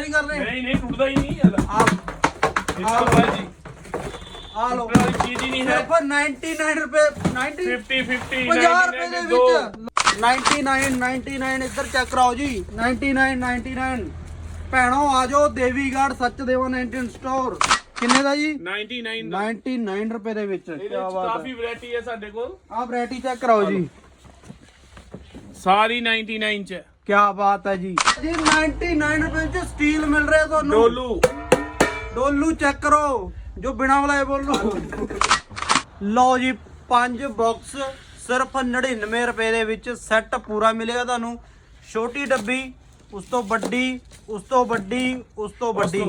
ਨਹੀਂ ਕਰ ਰਹੇ ਨਹੀਂ ਨਹੀਂ ਟੁੱਟਦਾ ਹੀ ਨਹੀਂ ਇਹਦਾ ਆ ਇਸ ਤੋਂ ਬਾਅਦ ਜੀ। ਆ ਲਓ। ਟੁੱਟਣ ਵਾਲੀ ਚੀਜ਼ ਹੀ ਨਹੀਂ ਹੈ। ਸਿਰਫ 99 ਰੁਪਏ 90 50 50 50 ਰੁਪਏ ਦੇ ਵਿੱਚ। 99 99 ਇੱਧਰ ਚੈੱਕ ਕਰਾਓ ਜੀ। 99 99 ਭੈਣੋ ਆ ਜਾਓ ਦੇਵੀਗੜ੍ਹ ਸੱਚਦੇਵਾ 19 ਸਟੋਰ ਕਿੰਨੇ ਦਾ ਜੀ? 99 ਦਾ। 99 ਰੁਪਏ ਦੇ ਵਿੱਚ। ਇਹਦੇ ਕੀ ਵਿੱਚ ਬਾਤ ਕਾਫੀ ਵੈਰਾਈਟੀ ਹੈ ਸਾਡੇ ਕੋਲ। ਆ ਵੈਰਾਈਟੀ ਚੈੱਕ ਕਰਾਓ ਜੀ। ਸਾਰੀ 99 ਚ। ਹੈ। ਕੀ ਬਾਤ ਹੈ ਜੀ। ਜੀ 99 ਰੁਪਏ ਚ ਸਟੀਲ ਮਿਲ ਰਿਹਾ ਤੁਹਾਨੂੰ। ਡੋਲੂ। ਡੋਲੂ ਚੈੱਕ ਕਰੋ ਜੋ ਬਿਨਾ ਵਾਲਾ ਬੋਲੋ। ਲਓ ਜੀ ਪੰਜ ਬਾਕਸ ਸਿਰਫ 99 ਰੁਪਏ ਦੇ ਵਿੱਚ ਸੈੱਟ ਪੂਰਾ ਮਿਲੇਗਾ ਤੁਹਾਨੂੰ। ਛੋਟੀ ਡੱਬੀ ਉਸ ਤੋਂ ਵੱਡੀ ਉਸ ਤੋਂ ਵੱਡੀ ਉਸ ਤੋਂ ਵੱਡੀ।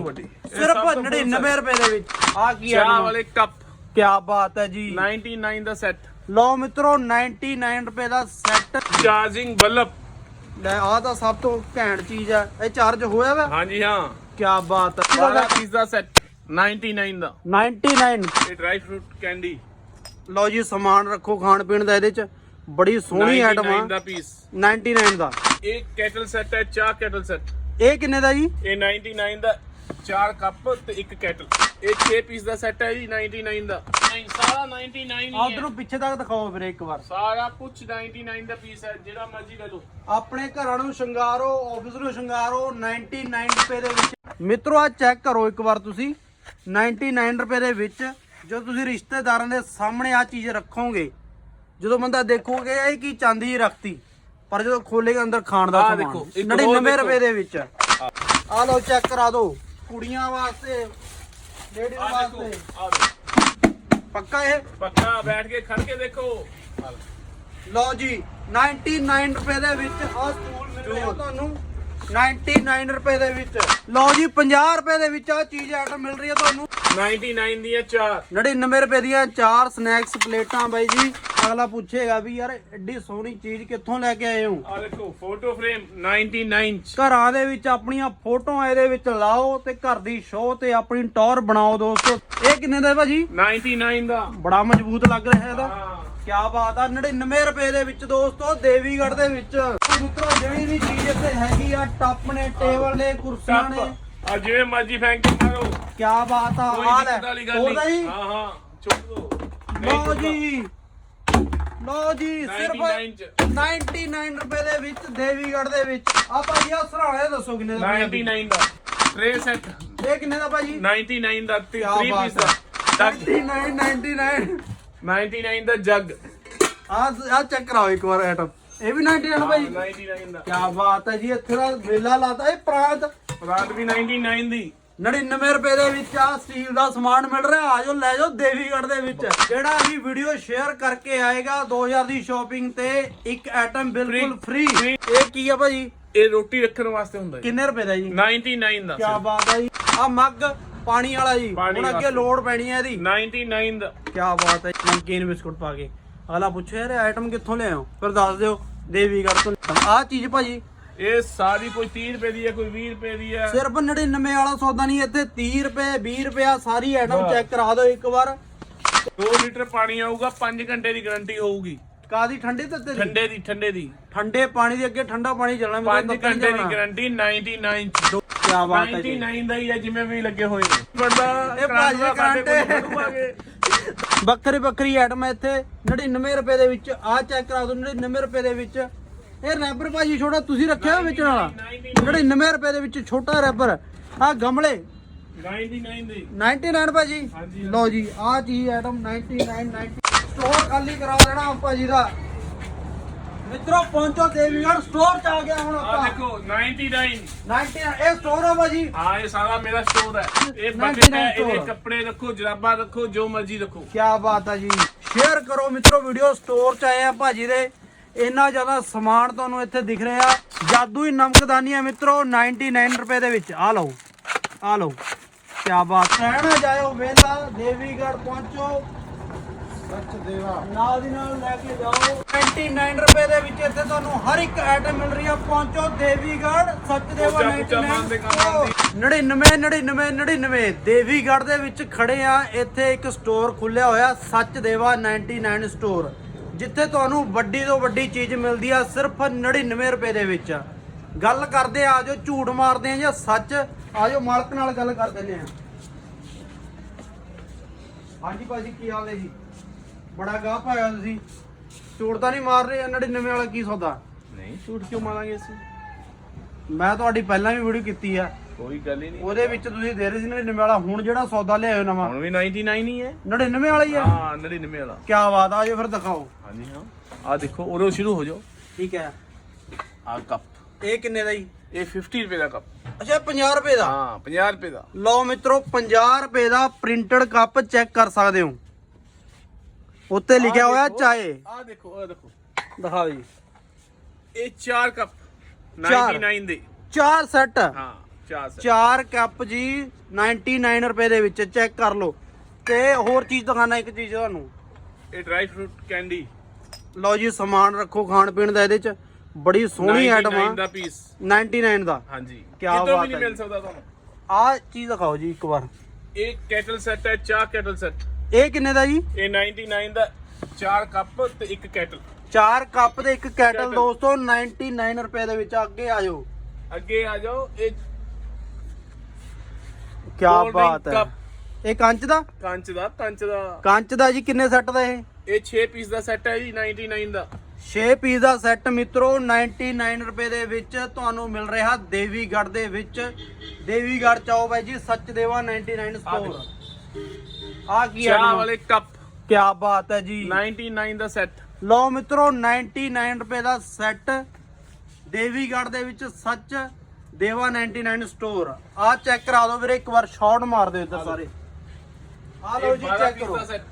ਸਿਰਫ ਸਭ ਤੋਂ 99 ਰੁਪਏ ਦੇ ਵਿੱਚ। ਆ ਕੀ ਹੈ ਚਾਹ ਵਾਲੇ ਕੱਪ ਕੀ ਬਾਤ ਹੈ ਜੀ। 99 ਦਾ ਸੈੱਟ ਲਓ ਮਿੱਤਰੋ 99 ਰੁਪਏ ਦਾ ਸੈੱਟ ਚਾਰਜਿੰਗ ਬੱਲਬ ਲੈ ਆ ਤਾਂ ਸਭ ਤੋਂ ਘੈਂਟ ਚੀਜ਼ ਹੈ ਇਹ ਚਾਰਜ ਹੋਇਆ ਵਾ? ਹਾਂਜੀ ਹਾਂ। ਕੀ ਬਾਤ ਹੈ 12 ਪੀਸ ਦਾ ਸੈੱਟ 99 ਦਾ। 99 ਇਹ ਡਰਾਈ ਫਰੂਟ ਕੈਂਡੀ ਲਓ ਜੀ ਸਮਾਨ ਰੱਖੋ ਖਾਣ ਪੀਣ ਦਾ ਇਹਦੇ ਚ। ਬੜੀ ਸੋਹਣੀ ਆਈਟਮ ਆ। 99 ਦਾ ਪੀਸ 99 ਦਾ। ਇੱਕ ਕੈਟਲ ਸੈੱਟ ਹੈ ਚਾਹ ਕੈਟਲ ਸੈੱਟ ਇਹ ਕਿੰਨੇ ਦਾ ਜੀ? ਇਹ 99 ਦਾ। ਚਾਰ ਕੱਪ ਤੇ ਇੱਕ ਕੈਟਲ। ਇਹ 6 ਪੀਸ ਦਾ ਸੈੱਟ ਹੈ ਜੀ 99 ਦਾ। ਨਹੀਂ ਸਾਰਾ 99 ਹੀ ਹੈ। ਆਦਰੋਂ ਪਿੱਛੇ ਤੱਕ ਦਿਖਾਓ ਵੀਰੇ ਇੱਕ ਵਾਰ। ਸਾਰਾ ਕੁਝ 99 ਦਾ ਪੀਸ ਹੈ ਜਿਹੜਾ ਮਰਜ਼ੀ ਲੈ ਲਓ। ਆਪਣੇ ਘਰਾਂ ਨੂੰ ਸ਼ਿੰਗਾਰੋ ਆਫਿਸ ਨੂੰ ਸ਼ਿੰਗਾਰੋ 99 ਰੁਪਏ ਦੇ ਵਿੱਚ। ਮਿੱਤਰੋ ਆ ਚੈੱਕ ਕਰੋ ਇੱਕ ਵਾਰ ਤੁਸੀਂ। 99 ਰੁਪਏ ਦੇ ਵਿੱਚ ਜੋ ਤੁਸੀਂ ਰਿਸ਼ਤੇਦਾਰਾਂ ਦੇ ਸਾਹਮਣੇ ਆ ਚੀਜ਼ ਰੱਖੋਗੇ ਜਦੋਂ ਬੰਦਾ ਦੇਖੋਗੇ ਇਹ ਕੀ ਚਾਂਦੀ ਰੱਖਤੀ। ਪਰ ਜਦੋਂ ਖੋਲੇਗਾ ਅੰਦਰ ਖਾਣ ਦਾ ਆਹ ਸਮਾਨ। ਦੇਖੋ, ਇੱਕ ਹੋਰ 99 ਦੇਖੋ। ਰੁਪਏ ਦੇ ਵਿੱਚ। ਆ ਲਓ ਚੈੱਕ ਕਰਾ ਦਿਓ। ਕੁੜੀਆਂ ਵਾਸਤੇ ਲੇਡੀਜ਼ ਆ ਦੇਖੋ ਵਾਸਤੇ। ਆ ਦੇਖੋ। ਪੱਕਾ ਇਹ? ਪੱਕਾ ਬੈਠ ਕੇ ਖੜ ਕੇ ਦੇਖੋ। ਲਓ। ਲਓ ਜੀ 99 ਰੁਪਏ ਦੇ ਵਿੱਚ ਆਹ ਸਟੂਲ ਮਿਲ ਰਿਹਾ ਤੁਹਾਨੂੰ। 99 ਰੁਪਏ ਦੇ ਵਿੱਚ। ਲਓ ਜੀ 50 ਰੁਪਏ ਦੇ ਵਿੱਚ ਆ ਚੀਜ਼ ਆਈਟਮ ਮਿਲ ਰਹੀ ਹੈ ਤੁਹਾਨੂੰ। 99 ਦੀਆਂ ਚਾਰ। 99 ਰੁਪਏ ਦੀਆਂ ਚਾਰ ਸਨੈਕਸ ਪਲੇਟਾਂ ਬਾਈ ਜੀ। ਅਗਲਾ ਪੁੱਛੇਗਾ ਵੀ ਯਾਰ ਐਡੀ ਸੋਹਣੀ ਚੀਜ਼ ਕਿੱਥੋਂ ਲੈ ਕੇ ਆਏ ਹੋ? ਆ ਦੇਖੋ ਫੋਟੋ ਫਰੇਮ 99 ਚ। ਘਰਾਂ ਦੇ ਵਿੱਚ ਆਪਣੀਆਂ ਫੋਟੋਆਂ ਇਹਦੇ ਵਿੱਚ ਲਾਓ ਤੇ ਘਰ ਦੀ ਸ਼ੋਅ ਤੇ ਆਪਣੀ ਟੌਰ ਬਣਾਓ ਦੋਸਤੋ। ਇਹ ਕਿੰਨੇ ਦਾ ਹੈ ਭਾਜੀ? 99 ਦਾ। ਬੜਾ ਮਜ਼ਬੂਤ ਲੱਗ ਰਿਹਾ ਇਹਦਾ। ਕਿਆ ਬਾਤ ਆ 99 ਰੁਪਏ ਦੇ ਵਿੱਚ ਦੋਸਤੋ ਦੇਵੀਗੜ੍ਹ ਦੇ ਵਿੱਚ। ਮਿੱਤਰੋ ਜਿਹੜੀ ਵੀ ਚੀਜ਼ ਇੱਥੇ ਹੈਗੀ ਆ ਟੱਪ ਨੇ ਟੇਬਲ ਨੇ ਕੁਰਸੀਆਂ ਨੇ। ਟੱਪ। ਆ ਜਿਵੇਂ ਮਰਜ਼ੀ ਫੈਂਕ ਕੇ ਮਾਰੋ ਕਿਆ ਬਾਤ ਆ ਕੋਈ ਆ ਲੈ। ਦਿੱਕਤ ਵਾਲੀ ਗੱਲ ਉਹਦਾ ਨਹੀਂ। ਹੀ ਹਾਂ ਚੁੱਕ ਦੋ। ਲਓ ਜੀ। ਲਓ ਜੀ ਸਿਰਫ 99 ਚ। 99 ਰੁਪਏ ਦੇ ਵਿੱਚ ਦੇਵੀਗੜ੍ਹ ਦੇ ਵਿੱਚ। ਆ ਭਾਜੀ ਆ ਸਰਾਣੇ ਦੱਸੋ ਕਿੰਨੇ ਦਾ 99 ਦਾ। ਟ੍ਰੇ ਸੈੱਟ ਇਹ ਕਿੰਨੇ ਦਾ ਭਾਜੀ? 99 ਦਾ 3 ਕਿਆ ਪੀਸ ਬਾਤ ਦਾ। ਹੈ ਜੱਗ 99 99 99 ਦਾ ਜੱਗ। ਆ ਆ ਚੈੱਕ ਕਰਾਓ ਇੱਕ ਵਾਰ ਆਈਟਮ ਇਹ ਵੀ 99 ਭਾਜੀ 99 ਦਾ। ਕਿਆ ਬਾਤ ਹੈ ਜੀ ਇੱਥੇ ਦਾ ਮੇਲਾ ਲਾਤਾ। ਇਹ ਪ੍ਰਾਂਤ। ਰਾਤ ਵੀ 99 ਦੀ। 99 ਰੁਪਏ ਦੇ ਵਿੱਚ ਆ ਸਟੀਲ ਦਾ ਸਮਾਨ ਮਿਲ ਰਿਹਾ। ਆਜੋ ਲੈ ਜਾਓ ਦੇਵੀਗੜ੍ਹ ਦੇ ਵਿੱਚ। ਜਿਹੜਾ ਵੀ ਵੀਡੀਓ ਸ਼ੇਅਰ ਕਰਕੇ ਆਏਗਾ 2000 ਦੀ ਸ਼ਾਪਿੰਗ ਤੇ ਇੱਕ ਆਈਟਮ ਬਿਲਕੁਲ ਫ੍ਰੀ। ਇਹ ਕੀ ਆ ਭਾਜੀ ਇਹ ਰੋਟੀ ਰੱਖਣ ਵਾਸਤੇ ਹੁੰਦਾ ਜੀ। ਕਿੰਨੇ ਰੁਪਏ ਦਾ ਜੀ? 99 ਦਾ। ਕੀ ਬਾਤ ਹੈ ਜੀ। ਆ ਮੱਗ। ਪਾਣੀ ਵਾਲਾ ਜੀ। ਪਾਣੀ ਹੁਣ ਅੱਗੇ। ਲੋੜ ਪੈਣੀ ਹੈ ਇਹਦੀ। 99 ਦਾ। ਕੀ ਬਾਤ ਹੈ ਨਮਕੀਨ ਬਿਸਕੁਟ ਪਾ ਕੇ। ਅਗਲਾ ਪੁੱਛੇ ਯਾਰ ਆਈਟਮ ਕਿੱਥੋਂ ਲਿਆਓ ਫਿਰ ਦੱਸ ਦਿਓ ਦੇਵੀਗੜ੍ਹ ਤੋਂ ਆ ਚੀਜ਼ ਭਾਜੀ। ਇਹ ਸਾਰੀ ਕੋਈ 30 ਰੁਪਏ ਦੀ ਹੈ ਕੋਈ 20 ਰੁਪਏ ਦੀ ਹੈ। ਸਿਰਫ 99 ਵਾਲਾ ਸੌਦਾ ਨਹੀਂ ਇੱਥੇ 30 ਰੁਪਏ 20 ਰੁਪਏ ਸਾਰੀ ਆਈਟਮ ਵਾਹ। ਚੈੱਕ ਕਰਾ ਦਿਓ ਇੱਕ ਵਾਰ। 2 ਲੀਟਰ ਪਾਣੀ ਆਊਗਾ 5 ਘੰਟੇ ਦੀ ਗਾਰੰਟੀ ਹੋਊਗੀ। ਕਾਦੀ ਠੰਡੇ ਤੱਤੇ ਦੀ ਠੰਡੇ ਦੀ ਠੰਡੇ ਦੀ। ਠੰਡੇ ਪਾਣੀ ਦੇ ਅੱਗੇ ਠੰਡਾ ਪਾਣੀ ਚੱਲਣਾ 5 ਘੰਟੇ ਦੀ ਗਾਰੰਟੀ 99 ਚ। ਕੀ ਬਾਤ ਹੈ ਜੀ। 99 ਦਾ ਹੀ ਹੈ ਜਿਵੇਂ ਵੀ ਲੱਗੇ ਹੋਏ ਨੇ। ਬੰਦਾ ਇਹ ਭਾਜੀ ਕਾਂਟੇ ਬੱਕਰੀ ਬੱਕਰੀ ਆਈਟਮ ਹੈ ਇੱਥੇ 99 ਰੁਪਏ ਦੇ ਵਿੱਚ ਆ ਚੈੱਕ ਕਰਾ ਦਿਓ 99 ਰੁਪਏ ਦੇ ਵਿੱਚ। ਇਹ ਰੈਬਰ ਭਾਜੀ ਛੋਟਾ ਤੁਸੀਂ ਰੱਖਿਆ ਵੇਚਣ ਵਾਲਾ 99 ਰੁਪਏ ਦੇ ਵਿੱਚ ਛੋਟਾ ਰੈਬਰ ਆ ਗਮਲੇ। 99 ਦੀ 99 ਭਾਜੀ। ਲਓ ਜੀ ਆ ਚੀਜ਼ ਆਈਟਮ 99 90 ਸਟੋਰ ਖਾਲੀ ਕਰਾ ਦੇਣਾ ਭਾਜੀ ਦਾ। ਮਿੱਤਰੋ ਪਹੁੰਚੋ ਦੇਵੀਗੜ੍ਹ ਸਟੋਰ ਚ ਆ ਗਿਆ ਹੁਣ ਆ ਆਪਾਂ। ਦੇਖੋ 99 99 ਇਹ ਸਟੋਰ ਆ ਭਾਜੀ। ਹਾਂ ਇਹ ਸਾਰਾ ਮੇਰਾ ਸਟੋਰ ਹੈ। ਇਹ 99 ਬਕਟ ਹੈ ਇਹਦੇ store। ਕੱਪੜੇ ਰੱਖੋ ਜਰਾਬਾਂ ਰੱਖੋ ਜੋ ਮਰਜ਼ੀ ਰੱਖੋ। ਕੀ ਬਾਤ ਆ ਜੀ। ਸ਼ੇਅਰ ਕਰੋ ਮਿੱਤਰੋ ਵੀਡੀਓ ਸਟੋਰ ਚ ਆਏ ਆ ਭਾਜੀ ਦੇ। ਇੰਨਾ ਜ਼ਿਆਦਾ ਸਮਾਨ ਤੁਹਾਨੂੰ ਇੱਥੇ ਦਿਖ ਰਿਹਾ। ਜਾਦੂ ਹੀ ਨਮਕਦਾਨੀ ਆ ਮਿੱਤਰੋ 99 ਰੁਪਏ ਦੇ ਵਿੱਚ। ਆ ਲਓ ਆ ਲਓ। ਕੀ ਬਾਤ ਰਹਿਣਾ ਜਾਇਓ ਵੇਲਾ ਦੇਵੀਗੜ੍ਹ ਪਹੁੰਚੋ। ਸੱਚ ਦੇਵਾ ਨਾਲ ਦੀ ਨਾਲ ਲੈ ਕੇ ਜਾਓ। 99 ਰੁਪਏ ਦੇ ਵਿੱਚ ਇੱਥੇ ਤੁਹਾਨੂੰ ਹਰ ਇੱਕ ਆਈਟਮ ਮਿਲ ਰਹੀ ਆ। ਪਹੁੰਚੋ ਦੇਵੀਗੜ੍ਹ ਸੱਚ ਦੇਵਾ ਉੱਚਾ ਉੱਚਾ ਮਾਨ ਦੇ ਕੰਮ ਆਉਂਦੀ। 99 99 99 ਦੇਵੀਗੜ੍ਹ ਦੇ ਵਿੱਚ ਖੜੇ ਆ। ਇੱਥੇ ਇੱਕ ਸਟੋਰ ਖੁੱਲਿਆ ਹੋਇਆ ਸੱਚ ਦੇਵਾ 99 ਸਟੋਰ ਜਿੱਥੇ ਤੁਹਾਨੂੰ ਵੱਡੀ ਤੋਂ ਵੱਡੀ ਚੀਜ਼ ਮਿਲਦੀ ਆ ਸਿਰਫ 99 ਰੁਪਏ ਦੇ ਵਿੱਚ। ਗੱਲ ਕਰਦੇ ਆ ਜੋ ਝੂਠ ਮਾਰਦੇ ਆ ਜਾਂ ਸੱਚ ਮਾਲਕ ਨਾਲ ਗੱਲ ਕਰ ਦਿੰਦੇ ਆ। ਹਾਂਜੀ ਭਾਜੀ ਕੀ ਹਾਲ ਹੈ ਜੀ? ਬੜਾ ਗਾਹ ਪਾਇਆ ਤੁਸੀਂ। ਝੂਠ ਤਾਂ ਨਹੀਂ ਮਾਰ ਰਹੇ 99 ਵਾਲਾ ਕੀ ਸੌਦਾ? ਨਹੀਂ। ਝੂਠ ਕਿਉਂ ਮਾਰਾਂਗੇ ਅਸੀਂ? ਮੈਂ ਤੁਹਾਡੀ ਪਹਿਲਾਂ ਵੀ ਵੀਡੀਓ ਕੀਤੀ ਆ। ਕੋਈ ਗੱਲ ਹੀ ਨਹੀਂ। ਉਹਦੇ ਵਿੱਚ ਤੁਸੀਂ ਦੇ ਰਹੇ ਸੀ 99 ਵਾਲਾ ਹੁਣ ਜਿਹੜਾ ਸੌਦਾ ਲਿਆਇਓ ਨਵਾਂ। ਹੁਣ ਵੀ 99 ਹੀ ਹੈ। 99 ਵਾਲਾ ਹੀ ਆ ਹਾਂ 99 ਵਾਲਾ। ਕੀ ਬਾਤ ਆ ਜੋ ਫਿਰ ਦਿਖਾਓ। ਹਾਂਜੀ ਹਾਂ। ਆ ਦੇਖੋ ਉਰੋਂ ਸ਼ੁਰੂ ਹੋ ਜਾਓ। ਠੀਕ ਹੈ। ਆ ਕੱਪ ਇਹ ਕਿੰਨੇ ਦਾ ਜੀ? ਇਹ 50 ਰੁਪਏ ਦਾ ਕੱਪ ਅੱਛਾ 50 ਰੁਪਏ ਦਾ? ਹਾਂ 50 ਰੁਪਏ ਦਾ। ਲਓ ਮਿੱਤਰੋ 50 ਰੁਪਏ ਦਾ ਪ੍ਰਿੰਟਡ ਕੱਪ ਚੈੱਕ ਕਰ ਸਕਦੇ ਹੋ। ਉੱਤੇ ਲਿਖਿਆ ਹੋਇਆ ਚਾਏ ਆਹ ਦੇਖੋ ਆਹ ਦੇਖੋ। ਦਿਖਾਓ ਜੀ। ਇਹ ਚਾਰ ਕੱਪ ਚਾਰ। 99 ਦੇ। ਚਾਰ ਸੈੱਟ। ਹਾਂ ਚਾਰ set। ਚਾਰ ਕੱਪ ਜੀ 99 ਰੁਪਏ ਦੇ ਵਿੱਚ। ਚੈੱਕ ਕਰ ਲਓ। ਤੇ ਹੋਰ ਚੀਜ਼ ਦਿਖਾਣਾ ਇੱਕ ਚੀਜ਼ ਤੁਹਾਨੂੰ। ਇਹ ਡਰਾਈ ਫਰੂਟ ਕੈਂਡੀ ਲਓ ਜੀ ਸਮਾਨ ਰੱਖੋ ਖਾਣ ਪੀਣ ਦਾ ਇਹਦੇ ਚ। ਬੜੀ ਸੋਹਣੀ ਆਈਟਮ ਆ। 99 ਦਾ ਪੀਸ 99 ਦਾ। ਹਾਂਜੀ। ਕਿਆ ਕਿਤੋਂ ਬਾਤ ਵੀ ਨਹੀਂ ਹੈ ਮਿਲ ਸਕਦਾ ਤੁਹਾਨੂੰ। ਆਹ ਚੀਜ਼ ਦਿਖਾਓ ਜੀ ਇੱਕ ਵਾਰ। ਇਹ ਕੈਟਲ ਸੈੱਟ ਹੈ ਚਾਰ ਕੈਟਲ ਸੈੱਟ ਇਹ ਕਿੰਨੇ ਦਾ ਜੀ? ਇਹ 99 ਦਾ ਚਾਰ ਕੱਪ ਤੇ ਇੱਕ ਕੈਟਲ। ਚਾਰ ਕੱਪ ਦੇ ਇੱਕ ਕੈਟਲ। ਦੋਸਤੋ 99 ਰੁਪਏ ਦੇ ਵਿੱਚ ਅੱਗੇ ਆ ਜਾਓ। ਅੱਗੇ ਆ ਜਾਓ ਇਹ ਕੀ ਬਾਤ ਹੈ। ਇਹ ਕੰਚ ਦਾ? ਕੰਚ ਦਾ ਕੰਚ ਦਾ। ਕੰਚ ਦਾ ਜੀ ਕਿੰਨੇ ਸੈੱਟ ਦਾ ਇਹ? ਇਹ 6 ਪੀਸ ਦਾ ਸੈੱਟ ਹੈ ਜੀ 99 ਦਾ। 6 ਪੀਸ ਦਾ ਸੈੱਟ ਮਿੱਤਰੋ 99 ਰੁਪਏ ਦੇ ਵਿੱਚ ਤੁਹਾਨੂੰ ਮਿਲ ਰਿਹਾ ਦੇਵੀਗੜ੍ਹ ਦੇ ਵਿੱਚ। ਦੇਵੀਗੜ੍ਹ ਚਾਓ ਬਾਈ ਜੀ ਸੱਚ ਦੇਵਾ 99 ਸਟੋਰ ਆ ਕੀ ਹੈ ਚਾਹ ਵਾਲੇ ਕੱਪ। ਕੀ ਬਾਤ ਹੈ ਜੀ। 99 ਦਾ ਸੈੱਟ ਲਓ ਮਿੱਤਰੋ 99 ਰੁਪਏ ਦਾ ਸੈੱਟ ਦੇਵੀਗੜ੍ਹ ਦੇ ਵਿੱਚ ਸੱਚ ਦੇਵਾ 99 ਸਟੋਰ ਆ ਚੈੱਕ ਕਰਾ ਦਿਓ ਵੀਰੇ ਇੱਕ ਵਾਰ ਸ਼ਾਟ ਮਾਰ ਦਿਓ ਇੱਧਰ ਸਾਰੇ। ਆ ਲਓ ਜੀ ਚੈੱਕ ਕਰੋ। ਦਾ ਸੈੱਟ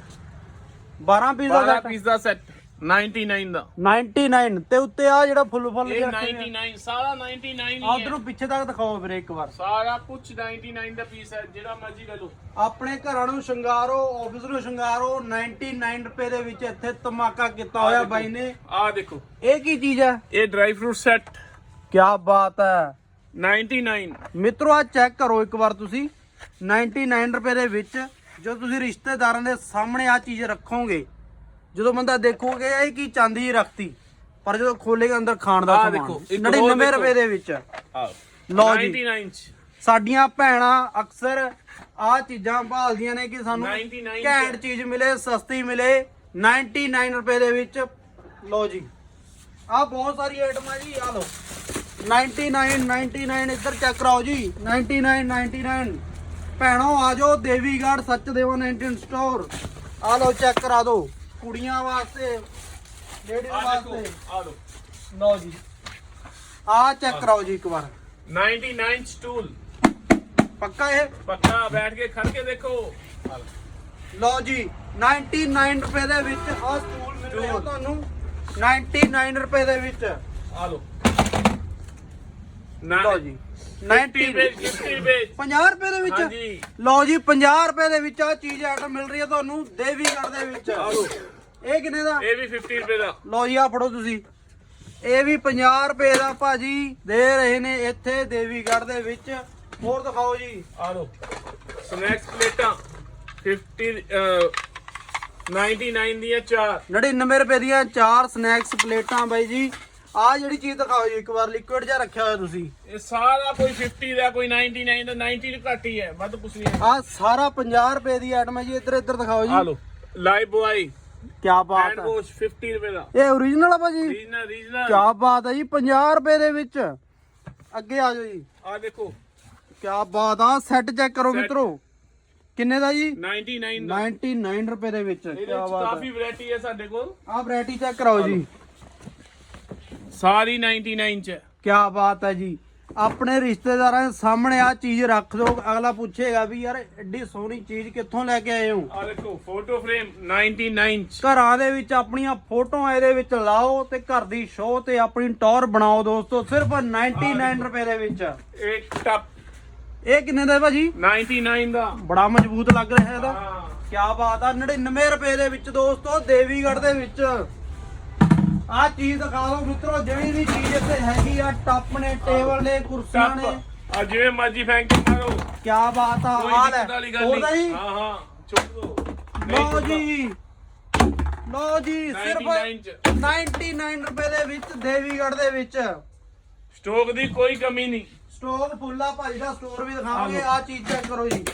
12 ਪੀਸ ਦਾ 12 ਸੈੱਟ ਪੀਸ ਦਾ ਸੈੱਟ 99 ਦਾ। 99 ਤੇ ਉੱਤੇ ਆ ਜਿਹੜਾ ਫੁੱਲ ਫੁੱਲ ਇਹ ਕੇ ਰੱਖੇ ਹੋਏ 99 ਸਾਰਾ 99 ਹੀ ਆ ਹੈ ਉਧਰੋਂ ਪਿੱਛੇ ਤੱਕ ਦਿਖਾਓ ਵੀਰੇ ਇੱਕ ਵਾਰ। ਸਾਰਾ ਕੁਝ 99 ਦਾ ਪੀਸ ਹੈ ਜਿਹੜਾ ਮਰਜ਼ੀ ਲੈ ਲਓ। ਆਪਣੇ ਘਰਾਂ ਨੂੰ ਸ਼ਿੰਗਾਰੋ ਆਫਿਸ ਨੂੰ ਸ਼ਿੰਗਾਰੋ 99 ਰੁਪਏ ਦੇ ਵਿੱਚ ਇੱਥੇ ਧਮਾਕਾ ਕੀਤਾ ਹੋਇਆ ਬਾਈ ਨੇ। ਆਹ ਦੇਖੋ। ਇਹ ਕੀ ਚੀਜ਼ ਹੈ? ਇਹ ਡਰਾਈ ਫਰੂਟ ਸੈੱਟ ਕੀ ਬਾਤ ਹੈ। 99 ਮਿੱਤਰੋ ਆ ਚੈੱਕ ਕਰੋ ਇੱਕ ਵਾਰ ਤੁਸੀਂ। 99 ਰੁਪਏ ਦੇ ਵਿੱਚ ਜੋ ਤੁਸੀਂ ਰਿਸ਼ਤੇਦਾਰਾਂ ਦੇ ਸਾਹਮਣੇ ਆ ਚੀਜ਼ ਰੱਖੋਗੇ ਜਦੋਂ ਬੰਦਾ ਦੇਖੋਗੇ ਇਹ ਕੀ ਚਾਂਦੀ ਰੱਖਤੀ ਪਰ ਜਦੋਂ ਖੋਲੇਗਾ ਅੰਦਰ ਖਾਣ ਦਾ ਆਹ ਸਮਾਨ। ਦੇਖੋ, ਇੱਕ ਹੋਰ 99 ਦੇਖੋ। ਰੁਪਏ ਦੇ ਵਿੱਚ। ਆਹ ਲਓ ਜੀ। 99 ਚ। ਸਾਡੀਆਂ ਭੈਣਾਂ ਅਕਸਰ ਆ ਚੀਜ਼ਾਂ ਭਾਲਦੀਆਂ ਨੇ ਕਿ ਸਾਨੂੰ 99 ਘੈਂਟ ਚੀਜ਼ ਮਿਲੇ ਸਸਤੀ ਮਿਲੇ 99 ਰੁਪਏ ਦੇ ਵਿੱਚ। ਲਓ ਜੀ। ਆ ਬਹੁਤ ਸਾਰੀ ਆਈਟਮਾਂ ਜੀ ਆ ਲਓ। 99 99 ਇੱਧਰ ਚੈੱਕ ਕਰਾਓ ਜੀ। 99 99 ਭੈਣੋ ਆ ਜਾਓ ਦੇਵੀਗੜ੍ਹ ਸੱਚ ਦੇਵਾ 99 ਸਟੋਰ ਆ ਲਓ ਚੈੱਕ ਕਰਾ ਦਿਓ। ਕੁੜੀਆਂ ਵਾਸਤੇ ਲੇਡੀਜ਼ ਵਾਸਤੇ ਦੇਖੋ ਆਹ ਲਓ। ਜੀ। ਆ ਚੈੱਕ ਕਰਾਓ ਜੀ ਇੱਕ ਵਾਰ। 99 ਸਟੂਲ ਪੱਕਾ ਇਹ? ਪੱਕਾ ਬੈਠ ਕੇ ਖੜ ਕੇ ਦੇਖੋ। ਲਓ। ਜੀ 99 ਰੁਪਏ ਦੇ ਵਿੱਚ ਆਹ ਸਟੂਲ ਮਿਲ ਰਿਹਾ ਤੁਹਾਨੂੰ। 99 ਰੁਪਏ ਦੇ ਵਿੱਚ। ਆ ਲਓ। ਲਓ ਜੀ 90 90 ਰੁਪਏ 50 ਰੁਪਏ। 50 ਰੁਪਏ ਦੇ ਵਿੱਚ। ਲਓ ਜੀ 50 ਰੁਪਏ ਦੇ ਵਿੱਚ ਆ ਚੀਜ਼ ਆਈਟਮ ਮਿਲ ਰਹੀ ਹੈ ਤੁਹਾਨੂੰ ਦੇਵੀਗੜ੍ਹ ਦੇ ਵਿੱਚ। ਆ ਇਹ ਕਿੰਨੇ ਦਾ? ਇਹ ਵੀ 50 ਰੁਪਏ ਦਾ। ਲਓ ਜੀ ਆ ਫੜੋ ਤੁਸੀਂ। ਇਹ ਵੀ 50 ਰੁਪਏ ਦਾ ਭਾਜੀ ਦੇ ਰਹੇ ਨੇ ਇੱਥੇ ਦੇਵੀਗੜ੍ਹ ਦੇ ਵਿੱਚ। ਹੋਰ ਦਿਖਾਓ ਜੀ। ਆ ਲਓ। ਸਨੈਕਸ ਪਲੇਟਾਂ 50 ਅਹ, 99 ਦੀਆਂ ਚਾਰ। 99 ਰੁਪਏ ਦੀਆਂ ਚਾਰ ਸਨੈਕਸ ਪਲੇਟਾਂ ਬਾਈ ਜੀ। ਆ ਜਿਹੜੀ ਚੀਜ਼ ਦਿਖਾਓ ਜੀ ਇੱਕ ਵਾਰ ਲਿਕੁਇਡ ਜਿਹਾ ਰੱਖਿਆ ਹੋਇਆ ਤੁਸੀਂ। ਇਹ ਸਾਰਾ ਕੋਈ 50 ਦਾ ਕੋਈ 99 ਦਾ 90 ਤੋਂ ਘੱਟ ਹੀ ਹੈ ਵੱਧ ਕੁਛ ਨਹੀਂ ਹੈ। ਆ ਸਾਰਾ 50 ਰੁਪਏ ਦੀ ਆਈਟਮ ਹੈ ਜੀ ਇੱਧਰ ਇੱਧਰ ਦਿਖਾਓ ਆ ਜੀ ਲਓ। ਲਾਈਵ ਬੁਆਈ ਕੀ ਬਾਤ ਹੈ। ਵਾਸ਼ 50 ਰੁਪਏ ਦਾ। ਇਹ ਓਰੀਜਨਲ ਆ ਭਾਜੀ? ਰੀਜਨਲ ਰੀਜਨਲ ਕੀ ਬਾਤ ਹੈ ਜੀ 50 ਰੁਪਏ ਦੇ ਵਿੱਚ। ਅੱਗੇ ਆ ਜਾਓ ਜੀ। ਆ ਦੇਖੋ। ਕੀ ਬਾਤ ਆ ਸੈੱਟ ਚੈੱਕ ਕਰੋ। ਮਿੱਤਰੋ। ਕਿੰਨੇ ਦਾ ਜੀ? 99 ਦਾ। 99 ਰੁਪਏ ਦੇ ਵਿੱਚ। ਕੀ ਇਹਦੇ ਵਿੱਚ ਬਾਤ ਕਾਫੀ ਹੈ। ਵੈਰਾਈਟੀ ਹੈ ਸਾਡੇ ਕੋਲ। ਆ ਵੈਰਾਈਟੀ ਚੈੱਕ ਕਰਾਓ ਜੀ। ਸਾਰੀ 99 ਚ। ਹੈ। ਕੀ ਬਾਤ ਹੈ ਜੀ। ਆਪਣੇ ਰਿਸ਼ਤੇਦਾਰਾਂ ਦੇ ਸਾਹਮਣੇ ਆ ਚੀਜ਼ ਰੱਖ ਦਿਓ। ਅਗਲਾ ਪੁੱਛੇਗਾ ਵੀ ਯਾਰ ਐਡੀ ਸੋਹਣੀ ਚੀਜ਼ ਕਿੱਥੋਂ ਲੈ ਕੇ ਆਏ ਹੋ? ਆ ਦੇਖੋ ਫੋਟੋ ਫਰੇਮ 99 ਚ। ਘਰਾਂ ਦੇ ਵਿੱਚ ਆਪਣੀਆਂ ਫੋਟੋਆਂ ਇਹਦੇ ਵਿੱਚ ਲਾਓ ਤੇ ਘਰ ਦੀ ਸ਼ੋਅ ਤੇ ਆਪਣੀ ਟੌਰ ਬਣਾਓ ਦੋਸਤੋ ਸਿਰਫ 99 ਰੁਪਏ ਦੇ ਵਿੱਚ। ਇੱਕ ਟੱਪ। ਇਹ ਕਿੰਨੇ ਦਾ ਹੈ ਭਾਜੀ? 99 ਦਾ। ਬੜਾ ਮਜ਼ਬੂਤ ਲੱਗ ਰਿਹਾ ਇਹਦਾ। ਕੀ ਬਾਤ ਆ 99 ਰੁਪਏ ਦੇ ਵਿੱਚ ਦੋਸਤੋ ਦੇਵੀਗੜ੍ਹ ਦੇ ਵਿੱਚ। ਆਹ ਚੀਜ਼ ਦਿਖਾ ਦਿਓ ਮਿੱਤਰੋ ਜਿਹੜੀ ਵੀ ਚੀਜ਼ ਇੱਥੇ ਹੈਗੀ ਆ ਟੱਪ ਨੇ ਟੇਬਲ ਨੇ ਕੁਰਸੀਆਂ ਨੇ। ਆ ਜਿਵੇਂ ਮਰਜ਼ੀ ਫੈਂਕ ਕੇ ਮਾਰੋ ਕੀ ਬਾਤ ਆ ਕੋਈ ਹਾਲ ਦਿੱਕਤ ਹੈ ਗੱਲ ਨਹੀਂ। ਹਾਂ ਹਾਂ ਚੁੱਕ ਦੋ ਲਓ ਜੀ। ਲਓ ਜੀ ਸਿਰਫ 99 ਚ। 99 ਰੁਪਏ ਦੇ ਵਿੱਚ ਦੇਵੀਗੜ੍ਹ ਦੇ ਵਿੱਚ। ਸਟੋਕ ਦੀ ਕੋਈ ਕਮੀ ਨਹੀਂ। ਸਟਾਕ ਫੁੱਲਾ ਭਾਜੀ ਦਾ ਸਟੋਰ ਵੀ ਦਿਖਾਵਾਂਗੇ। ਆ ਚੀਜ਼ ਚੈੱਕ ਕਰੋ ਜੀ।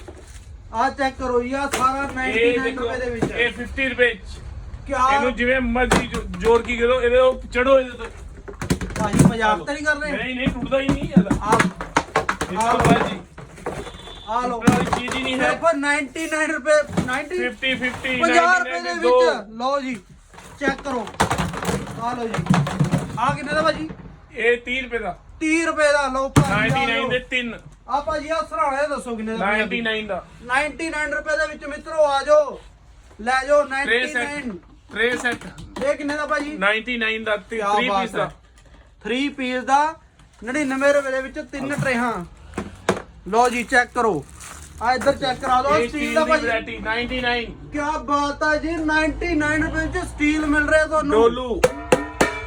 ਆ ਚੈੱਕ ਕਰੋ ਜੀ ਆ ਸਾਰਾ 99 ਇਹ ਦੇਖੋ ਰੁਪਏ ਦੇ ਵਿੱਚ। ਇਹ 50 ਰੁਪਏ ਚ। ਕਿਆ? ਇਹਨੂੰ ਜਿਵੇਂ ਮਰਜ਼ੀ ਜੋ- ਜੋੜ ਕੀ ਕਰੋ ਇਹਦੇ ਉਹ ਚੜੋ ਇਹਦੇ ਤੇ। ਭਾਜੀ ਮਜ਼ਾਕ ਤਾਂ ਨਹੀਂ ਕਰ ਰਹੇ ਨਹੀਂ ਨਹੀਂ ਟੁੱਟਦਾ ਹੀ ਨਹੀਂ ਇਹਦਾ ਆ ਆ ਬਾਜੀ ਆ ਲਓ ਵਾਲੀ ਚੀਜ਼ ਹੀ ਨਹੀਂ ਹੈ। ਸਿਰਫ 99 ਰੁਪਏ 90 50 50 50 ਰੁਪਏ ਦੇ 99 ਵਿੱਚ। ਲਓ ਜੀ ਚੈੱਕ ਕਰੋ। ਆ ਲਓ ਜੀ। ਆ ਕਿੰਨੇ ਦਾ ਭਾਜੀ? ਇਹ 30 ਰੁਪਏ ਦਾ। 30 ਰੁਪਏ ਦਾ। ਲਓ ਭਾਜੀ 99 ਦੇ 3 ਆ ਭਾਜੀ ਆ ਸਰਾਣੇ ਦੱਸੋ ਕਿੰਨੇ ਦਾ 99 ਦਾ। 99 ਰੁਪਏ ਦੇ ਵਿੱਚ ਮਿੱਤਰੋ ਆ ਜਾਓ। ਲੈ ਜਾਓ ਟ੍ਰੇ 99 ਸੈੱਟ ਟ੍ਰੇ ਸੈੱਟ ਇਹ ਕਿੰਨੇ ਦਾ ਭਾਜੀ? 99 ਦਾ ਕਿਆ 3 ਬਾਤ ਪੀਸ ਦਾ 3 ਪੀਸ ਦਾ 99 ਰੁਪਏ ਦੇ ਵਿੱਚ ਤਿੰਨ ਟਰੇਹਾਂ। ਲਓ ਜੀ ਚੈੱਕ ਕਰੋ। ਆ ਇੱਧਰ ਚੈੱਕ ਕਰਾ ਦਿਓ ਇਹ ਸਟੀਲ ਦਾ ਭਾਜੀ। ਵੈਰਾਈਟੀ 99 ਕੀ ਬਾਤ ਹੈ ਜੀ 99 ਰੁਪਏ ਵਿੱਚ ਸਟੀਲ ਮਿਲ ਰਿਹਾ ਤੁਹਾਨੂੰ। ਡੋਲੂ।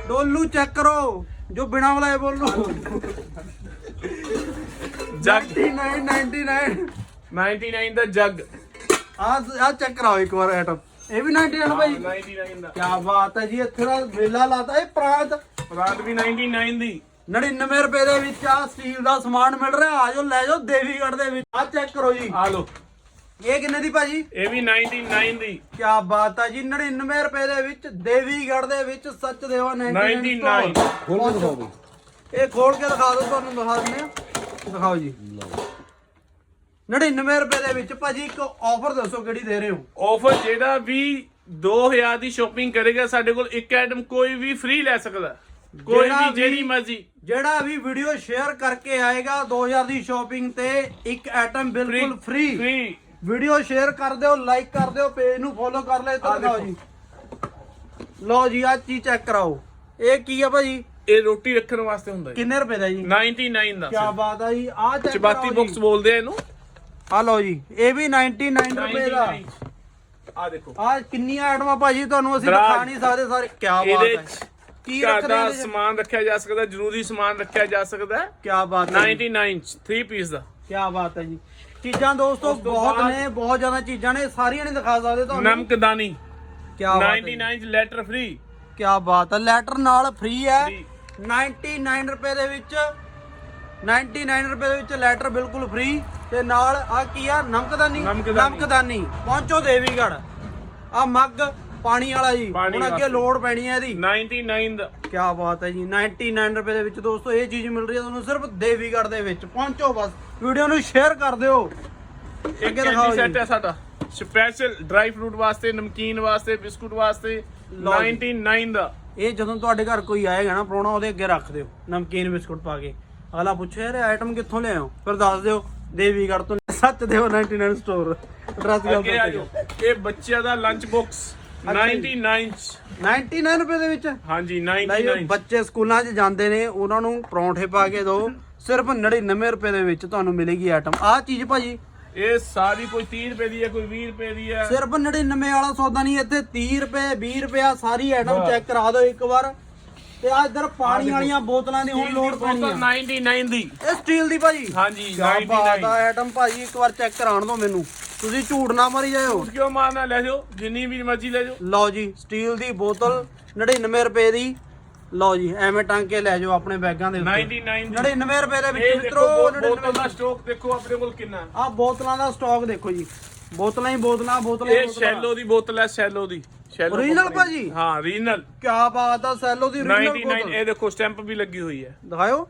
ਡੋਲੂ ਚੈੱਕ ਕਰੋ ਜੋ ਬਿਨਾ ਵਾਲਾ ਬੋਲੂ। ਜੱਗ। 99 99 99 ਦਾ ਜੱਗ। ਆ ਆ ਚੈੱਕ ਕਰਾਓ ਇੱਕ ਵਾਰ ਆਈਟਮ ਇਹ ਵੀ 99 ਭਾਈ। 99 ਦਾ। ਕੀ ਬਾਤ ਹੈ ਜੀ ਇੱਥੇ ਦਾ ਮੇਲਾ ਲਾਤਾ। ਇਹ ਪ੍ਰਾਂਤ ਰਾਤ ਵੀ 99 ਦੀ। 99 ਰੁਪਏ ਦੇ ਵਿੱਚ ਆ ਸਟੀਲ ਦਾ ਸਮਾਨ ਮਿਲ ਰਿਹਾ। ਆ ਜਾਓ ਲੈ ਜਾਓ ਦੇਵੀਗੜ੍ਹ ਦੇ ਵਿੱਚ। ਆ ਚੈੱਕ ਕਰੋ ਜੀ। ਆ ਲੋ ਇਹ ਕਿੰਨੇ ਦੀ ਭਾਜੀ? ਇਹ ਵੀ 99 ਦੀ। ਕੀ ਬਾਤ ਹੈ ਜੀ 99 ਰੁਪਏ ਦੇ ਵਿੱਚ ਦੇਵੀਗੜ੍ਹ ਦੇ ਵਿੱਚ ਸੱਚ ਦੇਵਾ 99 99 ਖੋਲ ਕੇ ਦਿਖਾਓ ਇਹ ਖੋਲ ਕੇ ਦਿਖਾ ਦਿਓ ਤੁਹਾਨੂੰ ਦਿਖਾ ਦਿੰਦੇ ਆ ਦਿਖਾਓ ਜੀ। 99 ਰੁਪਏ ਦੇ ਵਿੱਚ ਭਾਜੀ ਇੱਕ ਆਫਰ ਦੱਸੋ ਕਿਹੜੀ ਦੇ ਰਹੇ ਹੋ? ਆਫਰ ਜਿਹੜਾ ਵੀ 2000 ਦੀ ਸ਼ਾਪਿੰਗ ਕਰੇਗਾ ਸਾਡੇ ਕੋਲ ਇੱਕ ਆਈਟਮ ਕੋਈ ਵੀ ਫ੍ਰੀ ਲੈ ਸਕਦਾ। ਕੋਈ ਜਿਹੜਾ ਵੀ ਵੀ- ਜਿਹੜੀ ਮਰਜ਼ੀ। ਜਿਹੜਾ ਵੀ ਵੀਡੀਓ ਸ਼ੇਅਰ ਕਰਕੇ ਆਏਗਾ 2000 ਦੀ ਸ਼ਾਪਿੰਗ ਤੇ ਇੱਕ ਆਈਟਮ ਬਿਲਕੁਲ ਫ੍ਰੀ ਫ੍ਰੀ ਵੀਡੀਓ ਸ਼ੇਅਰ ਕਰ ਦਿਓ ਲਾਈਕ ਕਰ ਦਿਓ ਪੇਜ ਨੂੰ ਫੋਲੋ ਕਰ ਲੈ ਤਾਂ ਆਹ ਦੇਖੋ। ਜੀ। ਲਓ ਜੀ ਆ ਚੀਜ਼ ਚੈੱਕ ਕਰਾਓ। ਇਹ ਕੀ ਆ ਭਾਜੀ? ਇਹ ਰੋਟੀ ਰੱਖਣ ਵਾਸਤੇ ਹੁੰਦਾ ਹੈ ਕਿੰਨੇ ਰੁਪਏ ਦਾ ਜੀ? 99 ਦਾ। ਕੀ ਬਾਤ ਆ ਜੀ ਆ ਚੈੱਕ ਚਪਾਤੀ ਬਾਕਸ ਬੋਲਦੇ ਆ ਇਹਨੂੰ। ਆ ਲਓ ਜੀ ਇਹ ਵੀ 99 ਰੁਪਏ ਦਾ। ਆ ਦੇਖੋ। ਆ ਕਿੰਨੀਆਂ ਆਈਟਮਾਂ ਭਾਜੀ ਤੁਹਾਨੂੰ ਅਸੀਂ। ਦਿਖਾ ਨਹੀਂ ਸਕਦੇ ਸਾਰੇ ਕੀ ਬਾਤ ਹੈ। ਕੀ ਘਰ ਰੱਖ ਦਾ ਰਹੇ ਨੇ ਸਮਾਨ ਰੱਖਿਆ ਜਾ ਸਕਦਾ ਜ਼ਰੂਰੀ ਸਮਾਨ ਰੱਖਿਆ ਜਾ ਸਕਦਾ ਹੈ। ਕੀ ਬਾਤ ਹੈ 99 3 ਪੀਸ ਦਾ। ਕੀ ਬਾਤ ਹੈ ਜੀ। ਚੀਜ਼ਾਂ ਦੋਸਤੋ ਬਹੁਤ ਨੇ ਬਹੁਤ ਜ਼ਿਆਦਾ ਚੀਜ਼ਾਂ ਨੇ ਸਾਰੀਆਂ ਨਹੀਂ ਦਿਖਾ ਸਕਦੇ ਤੁਹਾਨੂੰ। ਨਮਕਦਾਨੀ ਕੀ ਬਾਤ ਹੈ 99 ਚ ਲੈਟਰ ਫ੍ਰੀ ਕੀ ਬਾਤ ਹੈ ਲੈਟਰ ਨਾਲ ਫ੍ਰੀ ਹੈ। Free। 99 ਰੁਪਏ ਦੇ ਵਿੱਚ 99 ਰੁਪਏ ਦੇ ਵਿੱਚ ਲੈਟਰ ਬਿਲਕੁਲ ਫ੍ਰੀ ਤੇ ਨਾਲ ਆ ਕੀ ਆ ਨਮਕਦਾਨੀ ਨਮਕਦਾਨੀ। ਨਮਕਦਾਨੀ। ਪਹੁੰਚੋ ਦੇਵੀਗੜ ਆ ਮੱਗ ਪਾਣੀ ਵਾਲਾ ਜੀ। ਪਾਣੀ ਹੁਣ ਅੱਗੇ ਵਾਸਤੇ। ਲੋੜ ਪੈਣੀ ਹੈ ਇਹਦੀ। 99 ਦਾ। ਕੀ ਬਾਤ ਹੈ ਜੀ 99 ਰੁਪਏ ਦੇ ਵਿੱਚ ਦੋਸਤੋ ਇਹ ਚੀਜ਼ ਮਿਲ ਰਹੀ ਹੈ ਤੁਹਾਨੂੰ ਸਿਰਫ ਦੇਵੀਗੜ ਦੇ ਵਿੱਚ। ਪਹੁੰਚੋ ਬਸ ਵੀਡੀਓ ਨੂੰ ਸ਼ੇਅਰ ਕਰ ਦਿਓ। ਇੱਕ ਅੱਗੇ ਦਿਖਾਓ ਕੈਂਡੀ ਜੀ। ਸੈੱਟ ਹੈ ਸਾਡਾ। ਸਪੈਸ਼ਲ ਡਰਾਈ ਫਰੂਟ ਵਾਸਤੇ ਨਮਕੀਨ ਵਾਸਤੇ ਬਿਸਕੁਟ ਵਾਸਤੇ ਲਓ ਜੀ। 99 ਦਾ। ਇਹ ਜਦੋਂ ਤੁਹਾਡੇ ਘਰ ਕੋਈ ਆਏਗਾ ਨਾ ਪ੍ਰਾਹੁਣਾ ਉਹਦੇ ਅੱਗੇ ਰੱਖ ਦਿਓ। ਨਮਕੀਨ ਬਿਸਕੁਟ ਪਾ ਕੇ। ਅਗਲਾ ਪੁੱਛੇ ਯਾਰ ਆਈਟਮ ਕਿੱਥੋਂ ਲਿਆਓ ਫਿਰ ਦੱਸ ਦਿਓ ਦੇਵੀਗੜ ਤੋਂ ਸੱਚ ਦਿਓ 99 ਸਟੋਰ ਐਡਰੈਸ ਗੱਲ ਅੱਗੇ ਆ ਜਾਓ। ਇਹ ਬੱਚਿਆਂ ਦਾ ਲੰਚ ਬਾਕਸ ਅੱਛਾ ਜੀ। 99 ਚ। 99 ਰੁਪਏ ਦੇ ਵਿੱਚ? ਹਾਂਜੀ ਨਹੀਂ 99 ਬੱਚੇ ਸਕੂਲਾਂ 'ਚ ਜਾਂਦੇ ਨੇ ਉਹਨਾਂ ਨੂੰ ਪਰੌਂਠੇ ਪਾ ਕੇ ਦਿਓ। ਸਿਰਫ 99 ਰੁਪਏ ਦੇ ਵਿੱਚ ਤੁਹਾਨੂੰ ਮਿਲੇਗੀ ਆਈਟਮ ਆਹ ਚੀਜ਼ ਭਾਜੀ। ਇਹ ਸਾਰੀ ਕੋਈ 30 ਰੁਪਏ ਦੀ ਹੈ ਕੋਈ 20 ਰੁਪਏ ਦੀ ਹੈ। ਸਿਰਫ 99 ਵਾਲਾ ਸੌਦਾ ਨਹੀਂ ਇੱਥੇ 30 ਰੁਪਏ 20 ਰੁਪਏ ਸਾਰੀ ਆਈਟਮ। ਚੈੱਕ ਕਰਾ ਦਿਓ ਇੱਕ ਵਾਰ। ਤੇ ਆ ਇੱਧਰ ਪਾਣੀ ਵਾਲੀਆਂ ਬੋਤਲਾਂ ਦੀ ਹੁਣ ਲੋੜ ਪੈਣੀ ਆ। 99 ਦੀ। ਇਹ ਸਟੀਲ ਦੀ ਭਾਜੀ। ਹਾਂਜੀ ਕਿਆ ਬਾਤ 99 ਆ ਆਈਟਮ ਭਾਜੀ ਇੱਕ ਵਾਰ ਚੈੱਕ ਕਰਾਉਣ ਦਿਓ ਮੈਨੂੰ। ਤੁਸੀਂ ਝੂਠ ਨਾ ਮਾਰੀ ਜਾਇਓ। ਝੂਠ ਕਿਉਂ ਮਾਰਨਾ ਲੈ ਜਾਓ ਜਿੰਨੀ ਵੀ ਮਰਜ਼ੀ ਲੈ ਜਾਓ। ਲਓ ਜੀ ਸਟੀਲ ਦੀ ਬੋਤਲ 99 ਰੁਪਏ ਦੀ। ਲਓ ਜੀ ਐਵੇਂ ਟੰਗ ਕੇ ਲੈ ਜਾਓ ਆਪਣੇ ਬੈਗਾਂ ਦੇ ਉੱਤੇ। 99 ਦੀ। 99 ਰੁਪਏ ਦੇ ਵਿੱਚ ਮਿੱਤਰੋ ਦੇਖੋ ਬੋ- ਬੋਤਲ 99 ਦਾ। ਸਟਾਕ ਦੇਖੋ ਆਪਣੇ ਕੋਲ ਕਿੰਨਾ। ਆ ਬੋਤਲਾਂ ਦਾ ਸਟਾਕ ਦੇਖੋ ਜੀ। ਬੋਤਲਾਂ ਹੀ ਬੋਤਲਾਂ ਬੋਤਲਾਂ ਹੀ ਇਹ ਸ਼ੈਲੋ ਦੀ ਬੋਤਲ ਹੈ ਸ਼ੈਲੋ ਦੀ। ਸ਼ੈਲੋ Original company। ਭਾਜੀ? ਹਾਂ ਰੀਜਨਲ ਕੀ ਬਾਤ ਆ ਸੈਲੋ ਦੀ original 99 ਬੋਤਲ। ਇਹ ਦੇਖੋ ਸਟੈਂਪ ਵੀ ਲੱਗੀ ਹੋਈ ਹੈ। ਦਿਖਾਓ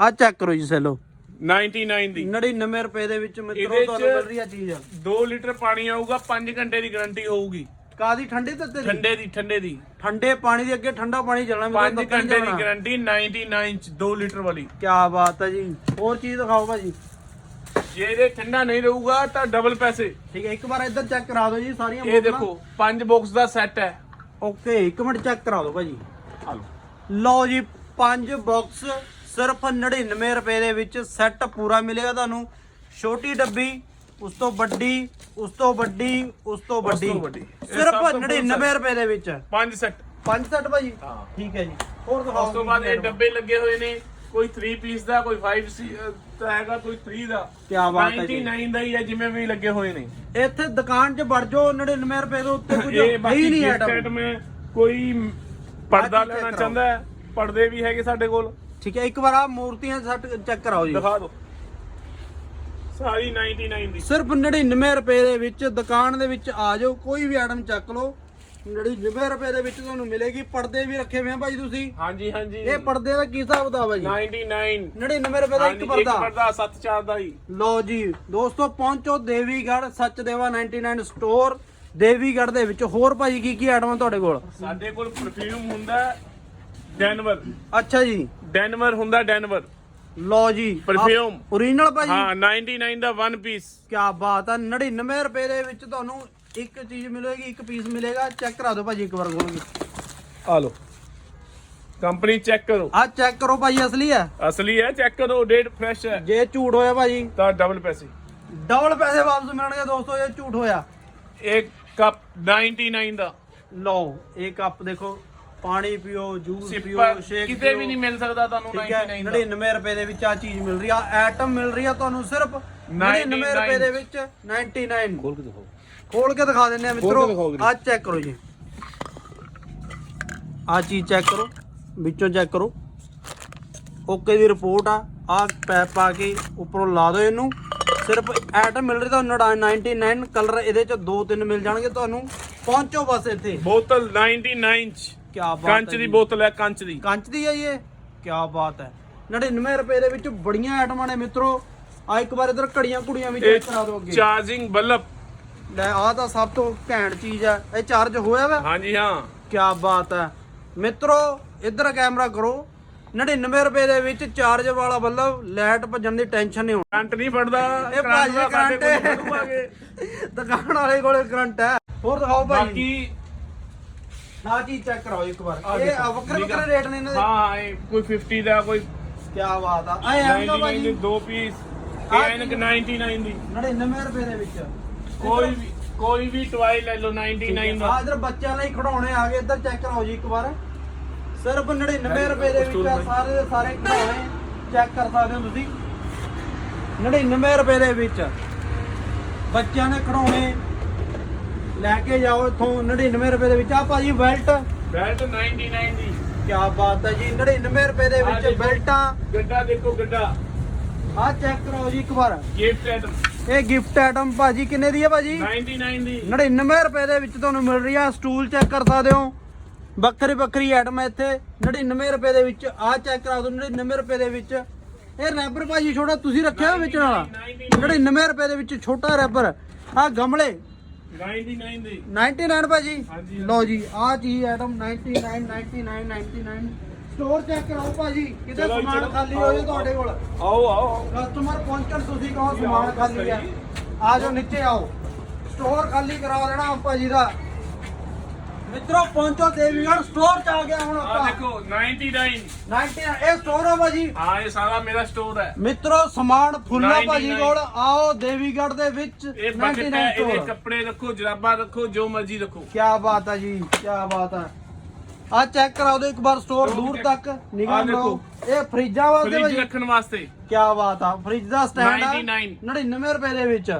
ਆ ਚੈੱਕ ਕਰੋ ਜੀ ਸੈਲੋ। 99 ਦੀ। 99 ਰੁਪਏ ਦੇ ਵਿੱਚ ਮਿੱਤਰੋ ਇਹਦੇ ਚ- ਤੁਹਾਨੂੰ ਮਿਲ ਰਹੀ ਆ ਚੀਜ਼ 2 ਲੀਟਰ ਪਾਣੀ ਆਊਗਾ 5 ਘੰਟੇ ਦੀ ਗਾਰੰਟੀ ਹੋਊਗੀ। ਕਾਦੀ ਠੰਡੇ ਤੇ ਤੇਰੀ? ਠੰਡੇ ਦੀ ਠੰਡੇ ਦੀ। ਠੰਡੇ ਪਾਣੀ ਦੇ ਅੱਗੇ ਠੰਡਾ ਪਾਣੀ ਚੱਲਣਾ 5 ਘੰਟੇ ਦੀ ਗਾਰੰਟੀ 99 ਚ 2 ਲੀਟਰ ਵਾਲੀ। ਕੀ ਬਾਤ ਹੈ ਜੀ। ਹੋਰ ਚੀਜ਼ ਦਿਖਾਓ ਭਾਜੀ। ਜੇ ਇਹ ਠੰਡਾ ਨਹੀਂ ਰਹੂਗਾ ਤਾਂ ਡਬਲ ਪੈਸੇ। ਠੀਕ ਹੈ ਇੱਕ ਵਾਰ ਇੱਧਰ ਚੈੱਕ ਕਰਾ ਦਿਓ ਜੀ ਸਾਰੀਆਂ ਇਹ ਦੇਖੋ 5 ਬਾਕਸ ਦਾ ਸੈੱਟ ਹੈ। ਓਕੇ ਇੱਕ ਮਿੰਟ ਚੈੱਕ ਕਰਾ ਦਿਓ ਭਾਜੀ। ਆ ਲਓ। ਲਓ ਜੀ ਪੰਜ ਬਾਕਸ ਸਿਰਫ 99 ਰੁਪਏ ਦੇ ਵਿੱਚ ਸੈੱਟ ਪੂਰਾ ਮਿਲੇਗਾ ਤੁਹਾਨੂੰ। ਛੋਟੀ ਡੱਬੀ ਉਸ ਤੋਂ ਵੱਡੀ ਉਸ ਤੋਂ ਵੱਡੀ ਉਸ ਤੋਂ ਵੱਡੀ। ਤੋਂ ਵੱਡੀ। ਇਹ ਸਭ ਸਿਰਫ ਤੋਂ full 99 ਰੁਪਏ ਦੇ ਵਿੱਚ। 5 ਸੈੱਟ ਪੰਜ ਸੈੱਟ ਭਾਜੀ? ਹਾਂ। ਠੀਕ ਹੈ ਜੀ। ਹੋਰ ਦਿਖਾਓ ਉਸ ਤੋਂ ਬਾਅਦ ਇਹ ਡੱਬੇ ਲੱਗੇ ਹੋਏ ਨੇ। ਕੋਈ 3 ਪੀਸ ਦਾ ਕੋਈ 5 ਸੀ ਤਾਂ ਹੈਗਾ ਕੋਈ 3 ਦਾ। ਕਿਆ ਬਾਤ ਹੈ ਜੀ। 99 ਦਾ ਹੀ ਹੈ ਜਿਵੇਂ ਵੀ ਲੱਗੇ ਹੋਏ ਨੇ। ਇੱਥੇ ਦੁਕਾਨ 'ਚ ਵੜ ਜਾਓ 99 ਰੁਪਏ ਦੇ ਉੱਤੇ ਕੁਝ ਹੈ ਇਹ ਹੀ ਬਾਕੀ ਨਹੀਂ ਗਿਫਟ ਆਈਟਮ ਆਈਟਮ ਹੈ ਕੋਈ ਪਰਦਾ ਆਹ ਚੀਜ਼ ਲੈਣਾ check ਚਾਹੁੰਦਾ ਹੈ ਪਰਦੇ ਵੀ ਹੈਗੇ ਸਾਡੇ ਕੋਲ। ਠੀਕ ਹੈ ਇੱਕ ਵਾਰ ਆ ਮੂਰਤੀਆਂ ਸੈੱਟ ਚੈੱਕ ਕਰਾਓ ਜੀ। ਦਿਖਾ ਦਿਓ। ਸਾਰੀ 99 ਦੀ। ਸਿਰਫ 99 ਰੁਪਏ ਦੇ ਵਿੱਚ ਦੁਕਾਨ ਦੇ ਵਿੱਚ ਆ ਜਾਓ ਕੋਈ ਵੀ ਆਈਟਮ ਚੱਕ ਲਓ। 99 ਰੁਪਏ ਦੇ ਵਿੱਚ ਤੁਹਾਨੂੰ ਮਿਲੇਗੀ ਪਰਦੇ ਵੀ ਰੱਖੇ ਹੋਏ ਆ ਭਾਈ ਤੁਸੀਂ। ਹਾਂਜੀ ਹਾਂਜੀ। ਇਹ ਪਰਦੇ ਦਾ ਕੀ ਹਿਸਾਬ ਦਾ ਭਾਈ 99 99 ਰੁਪਏ ਦਾ ਹਾਂਜੀ ਇੱਕ ਇੱਕ ਪਰਦਾ ਪਰਦਾ 74 ਦਾ ਹੀ। ਲਓ ਜੀ ਦੋਸਤੋ ਪਹੁੰਚੋ ਦੇਵੀਗੜ੍ਹ ਸੱਚਦੇਵਾ 99 ਸਟੋਰ ਦੇਵੀਗੜ੍ਹ ਦੇ ਵਿੱਚ ਹੋਰ ਭਾਜੀ ਕੀ ਕੀ ਆਈਟਮਾਂ ਤੁਹਾਡੇ ਕੋਲ? ਸਾਡੇ ਕੋਲ ਪਰਫਿਊਮ ਹੁੰਦਾ ਡੈਨਵਰ ਅੱਛਾ ਜੀ। ਡੈਨਵਰ ਹੁੰਦਾ ਡੈਨਵਰ ਲਓ ਜੀ Perfume। ਓਰੀਜਨਲ ਭਾਜੀ ਹਾਂ 99 ਦਾ 1 ਪੀਸ ਕੀ ਬਾਤ ਆ 99 ਰੁਪਏ ਦੇ ਵਿੱਚ ਤੁਹਾਨੂੰ ਇੱਕ ਚੀਜ਼ ਮਿਲੇਗੀ ਇੱਕ ਪੀਸ ਮਿਲੇਗਾ ਚੈੱਕ ਕਰਾ ਦਿਓ ਭਾਜੀ ਇੱਕ ਵਾਰ ਖੋਲ ਕੇ। ਆ ਲਓ। ਕੰਪਨੀ ਚੈੱਕ ਕਰੋ। ਆ ਚੈੱਕ ਕਰੋ ਭਾਜੀ ਅਸਲੀ ਹੈ। ਅਸਲੀ ਹੈ ਚੈੱਕ ਕਰੋ ਡੇਟ ਫਰੈਸ਼ ਹੈ। ਜੇ ਝੂਠ ਹੋਇਆ ਭਾਜੀ। ਤਾਂ ਡਬਲ ਪੈਸੇ। ਡਬਲ ਪੈਸੇ ਵਾਪਸ ਮਿਲਣਗੇ ਦੋਸਤੋ ਜੇ ਝੂਠ ਹੋਇਆ। ਇੱਕ ਕੱਪ 99 ਦਾ। ਲਓ ਇਹ ਕੱਪ ਦੇਖੋ। ਪਾਣੀ ਪੀਓ ਜੂਸ ਪੀਓ ਸਿੰਪਲ ਸ਼ੇਕ ਕਿਤੇ ਵੀ ਨਹੀਂ ਮਿਲ ਸਕਦਾ ਤੁਹਾਨੂੰ ਠੀਕ ਹੈ 99 ਦਾ। 99 ਰੁਪਏ ਦੇ ਵਿੱਚ ਆ ਚੀਜ਼ ਮਿਲ ਰਹੀ ਆ। ਆਈਟਮ ਮਿਲ ਰਹੀ ਆ ਤੁਹਾਨੂੰ ਸਿਰਫ 99 ਰੁਪਏ ਦੇ ਵਿੱਚ 99 ਖੋਲ ਕੇ ਦਿਖਾਓ। ਖੋਲ ਕੇ ਦਿਖਾ ਦਿੰਨੇ ਆ ਮਿੱਤਰੋ। ਆ ਚੈੱਕ ਕਰੋ ਜੀ। ਆ ਚੀਜ਼ ਚੈੱਕ ਕਰੋ। ਵਿੱਚੋਂ ਚੈੱਕ ਕਰੋ। ਓਕੇ ਦੀ ਰਿਪੋਰਟ ਆ। ਆ ਪੈਪ ਪਾ ਕੇ ਉੱਪਰੋਂ ਲਾ ਦਿਓ ਇਹਨੂੰ। ਸਿਰਫ ਆਈਟਮ ਮਿਲ ਰਹੀ ਤੁਹਾਨੂੰ 99 ਕਲਰ ਇਹਦੇ ਚ ਦੋ ਤਿੰਨ ਮਿਲ ਜਾਣਗੇ ਤੁਹਾਨੂੰ। ਪਹੁੰਚੋ ਬਸ ਇੱਥੇ। ਬੋਤਲ 99 ਚ। ਕੀ ਬਾਤ ਕੰਚ ਦੀ। ਬੋਤਲ ਹੈ ਕੰਚ ਦੀ। ਕੰਚ ਦੀ ਹੈ ਇਹ? ਕੀ ਬਾਤ ਹੈ। 99 ਰੁਪਏ ਦੇ ਵਿੱਚ ਬੜੀਆਂ ਆਈਟਮਾਂ ਨੇ ਮਿੱਤਰੋ। ਆ ਇੱਕ ਵਾਰ ਇਧਰ ਘੜੀਆਂ ਕੁੜੀਆਂ ਵੀ ਚੈੱਕ ਕਰਾ ਦਿਓ ਅੱਗੇ। ਚਾਰਜਿੰਗ ਬੱਲਬ ਲੈ ਆ ਤਾਂ ਸਭ ਤੋਂ ਘੈਂਟ ਚੀਜ਼ ਹੈ ਇਹ ਚਾਰਜ ਹੋਇਆ ਵਾ? ਹਾਂਜੀ ਹਾਂ। ਕੀ ਬਾਤ ਹੈ ਮਿੱਤਰੋ ਇਧਰ ਕੈਮਰਾ ਕਰੋ। 99 ਰੁਪਏ ਦੇ ਵਿੱਚ ਚਾਰਜ ਵਾਲਾ ਬੱਲਬ ਲਾਈਟ ਭੱਜਣ ਦੀ ਟੈਨਸ਼ਨ ਨਹੀਂ ਹੋਣੀ। ਕਰੰਟ ਨਹੀਂ ਫੜਦਾ। ਇਹ ਭਾਜੀ ਦਾ ਕਰੰਟ ਫੜੂਆਗੇ। ਦੁਕਾਨ ਵਾਲੇ ਕੋਲੇ ਕਰੰਟ ਹੈ। ਹੋਰ ਦਿਖਾਓ ਭਾਈ ਬਾਕੀ ਨਾ ਚੀਜ਼ ਚੈੱਕ ਕਰਾਓ ਇੱਕ ਵਾਰ। ਆਹ ਇਹ ਦੇਖੋ, ਆ ਵੱਖਰੇ ਆ। ਵੱਖਰੇ ਰੇਟ ਨੇ ਇਹਨਾਂ ਦੇ। ਹਾਂ ਹਾਂ ਇਹ ਕੋਈ 50 ਦਾ ਕੋਈ ਕੀ ਬਾਤ ਆ। ਐ ਆਂਗਾ 99 ਭਾਜੀ। ਦੇ ਦੋ ਪੀਸ ਆਹ ਇਹ ਐਨਕ 99 ਦੀ। 99 ਰੁਪਏ ਦੇ ਵਿੱਚ। ਕੋਈ ਵੀ ਕੋਈ ਵੀ ਟਵਾਈ ਲੈ ਲਓ 99 ਦਾ। ਆ ਇਧਰ ਬੱਚਿਆਂ ਲਈ ਖਿਡੌਣੇ ਆ ਗਏ ਇੱਧਰ ਚੈੱਕ ਕਰਾਓ ਜੀ ਇੱਕ ਵਾਰ। ਸਿਰਫ 99 ਰੁਪਏ ਦੇ ਵਿੱਚ ਆ ਸਾਰੇ ਦੇ ਸਾਰੇ ਖਿਡੌਣੇ ਚੈੱਕ ਕਰ ਸਕਦੇ ਹੋ ਤੁਸੀਂ। 99 ਰੁਪਏ ਦੇ ਵਿੱਚ। ਬੱਚਿਆਂ ਦੇ ਖਿਡੌਣੇ ਲੈ ਕੇ ਜਾਓ ਇੱਥੋਂ 99 ਰੁਪਏ ਦੇ ਵਿੱਚ। ਆ ਭਾਜੀ ਬੈਲਟ ਬੈਲਟ 99 ਦੀ। ਕੀ ਬਾਤ ਹੈ ਜੀ 99 ਰੁਪਏ ਦੇ ਵਿੱਚ। ਬੈਲਟਾਂ ਗੱਡਾ ਦੇਖੋ ਗੱਡਾ। ਆ ਚੈੱਕ ਕਰਾਓ ਜੀ ਇੱਕ ਵਾਰ। ਗਿਫਟ ਆਈਟਮ ਇਹ ਗਿਫਟ ਆਈਟਮ ਭਾਜੀ ਕਿੰਨੇ ਦੀ ਹੈ ਭਾਜੀ? 99 ਦੀ। 99 ਰੁਪਏ ਦੇ ਵਿੱਚ ਤੁਹਾਨੂੰ ਮਿਲ ਰਹੀ ਆ ਸਟੂਲ ਚੈੱਕ ਕਰ ਸਕਦੇ ਹੋ। ਵੱਖਰੀ ਵੱਖਰੀ ਆਈਟਮ ਹੈ ਇੱਥੇ 99 ਰੁਪਏ ਦੇ ਵਿੱਚ ਆ ਚੈੱਕ ਕਰਾ ਦਿਓ 99 ਰੁਪਏ ਦੇ ਵਿੱਚ। ਇਹ ਰੈਬਰ ਭਾਜੀ ਛੋਟਾ ਤੁਸੀਂ ਰੱਖਿਆ ਵੇਚਣ ਵਾਲਾ? 99 ਰੁਪਏ ਦੇ ਵਿੱਚ ਛੋਟਾ ਰੈਬਰ ਆ ਗਮਲੇ। 99 ਦੀ। 99 ਭਾਜੀ। ਲਓ ਜੀ ਆ ਚੀਜ਼ ਆਈਟਮ 99 99 99 ਸਟੋਰ ਚੈੱਕ ਕਰਾਓ ਭਾਜੀ ਕਿਤੇ ਚਲੋ ਜੀ, ਸਮਾਨ ਚਲੋ। ਖਾਲੀ ਹੋ ਜੇ ਤੁਹਾਡੇ ਕੋਲ। ਆਓ ਆਓ ਕਸਟਮਰ ਪਹੁੰਚਣ ਤੁਸੀਂ ਕਹੋ ਸਮਾਨ ਖਾਲੀ ਹੈ। ਆ। ਜਾਓ ਨੀਚੇ ਆਓ। ਸਟੋਰ ਖਾਲੀ ਕਰਾ ਦੇਣਾ ਭਾਜੀ ਦਾ। ਮਿੱਤਰੋ ਪਹੁੰਚੋ ਦੇਵੀਗੜ੍ਹ ਸਟੋਰ ਚ ਆ ਗਿਆ ਹੁਣ ਆ ਆਪਾਂ। ਦੇਖੋ 99 99 ਇਹ ਸਟੋਰ ਆ ਭਾਜੀ। ਹਾਂ ਇਹ ਸਾਰਾ ਮੇਰਾ ਸਟੋਰ ਹੈ। ਮਿੱਤਰੋ ਸਮਾਨ ਫੁੱਲਾ 99 ਭਾਜੀ ਕੋਲ। ਆਓ ਦੇਵੀਗੜ੍ਹ ਦੇ ਵਿੱਚ ਇਹ ਬਕਟ 99 ਹੈ ਇਹਦੇ ਸਟੋਰ ਕੱਪੜੇ ਰੱਖੋ ਜਰਾਬਾਂ ਰੱਖੋ ਜੋ ਮਰਜ਼ੀ ਰੱਖੋ। ਕੀ ਬਾਤ ਹੈ ਜੀ ਕੀ ਬਾਤ ਹੈ ਆ ਚੈੱਕ ਕਰਾਓ ਦਿਓ ਇੱਕ ਵਾਰ ਸਟੋਰ ਦੂਰ ਤੱਕ ਨਿਗਾਹ। ਮਾਰੋ ਇਹ ਫਰਿੱਜਾਂ ਵਾਸਤੇ ਫ੍ਰਿਜ ਰੱਖਣ ਵਾਸਤੇ। ਕੀ ਬਾਤ ਆ ਫ੍ਰਿਜ ਦਾ ਸਟੈਂਡ ਆ। 99 99 ਰੁਪਏ ਦੇ ਵਿੱਚ।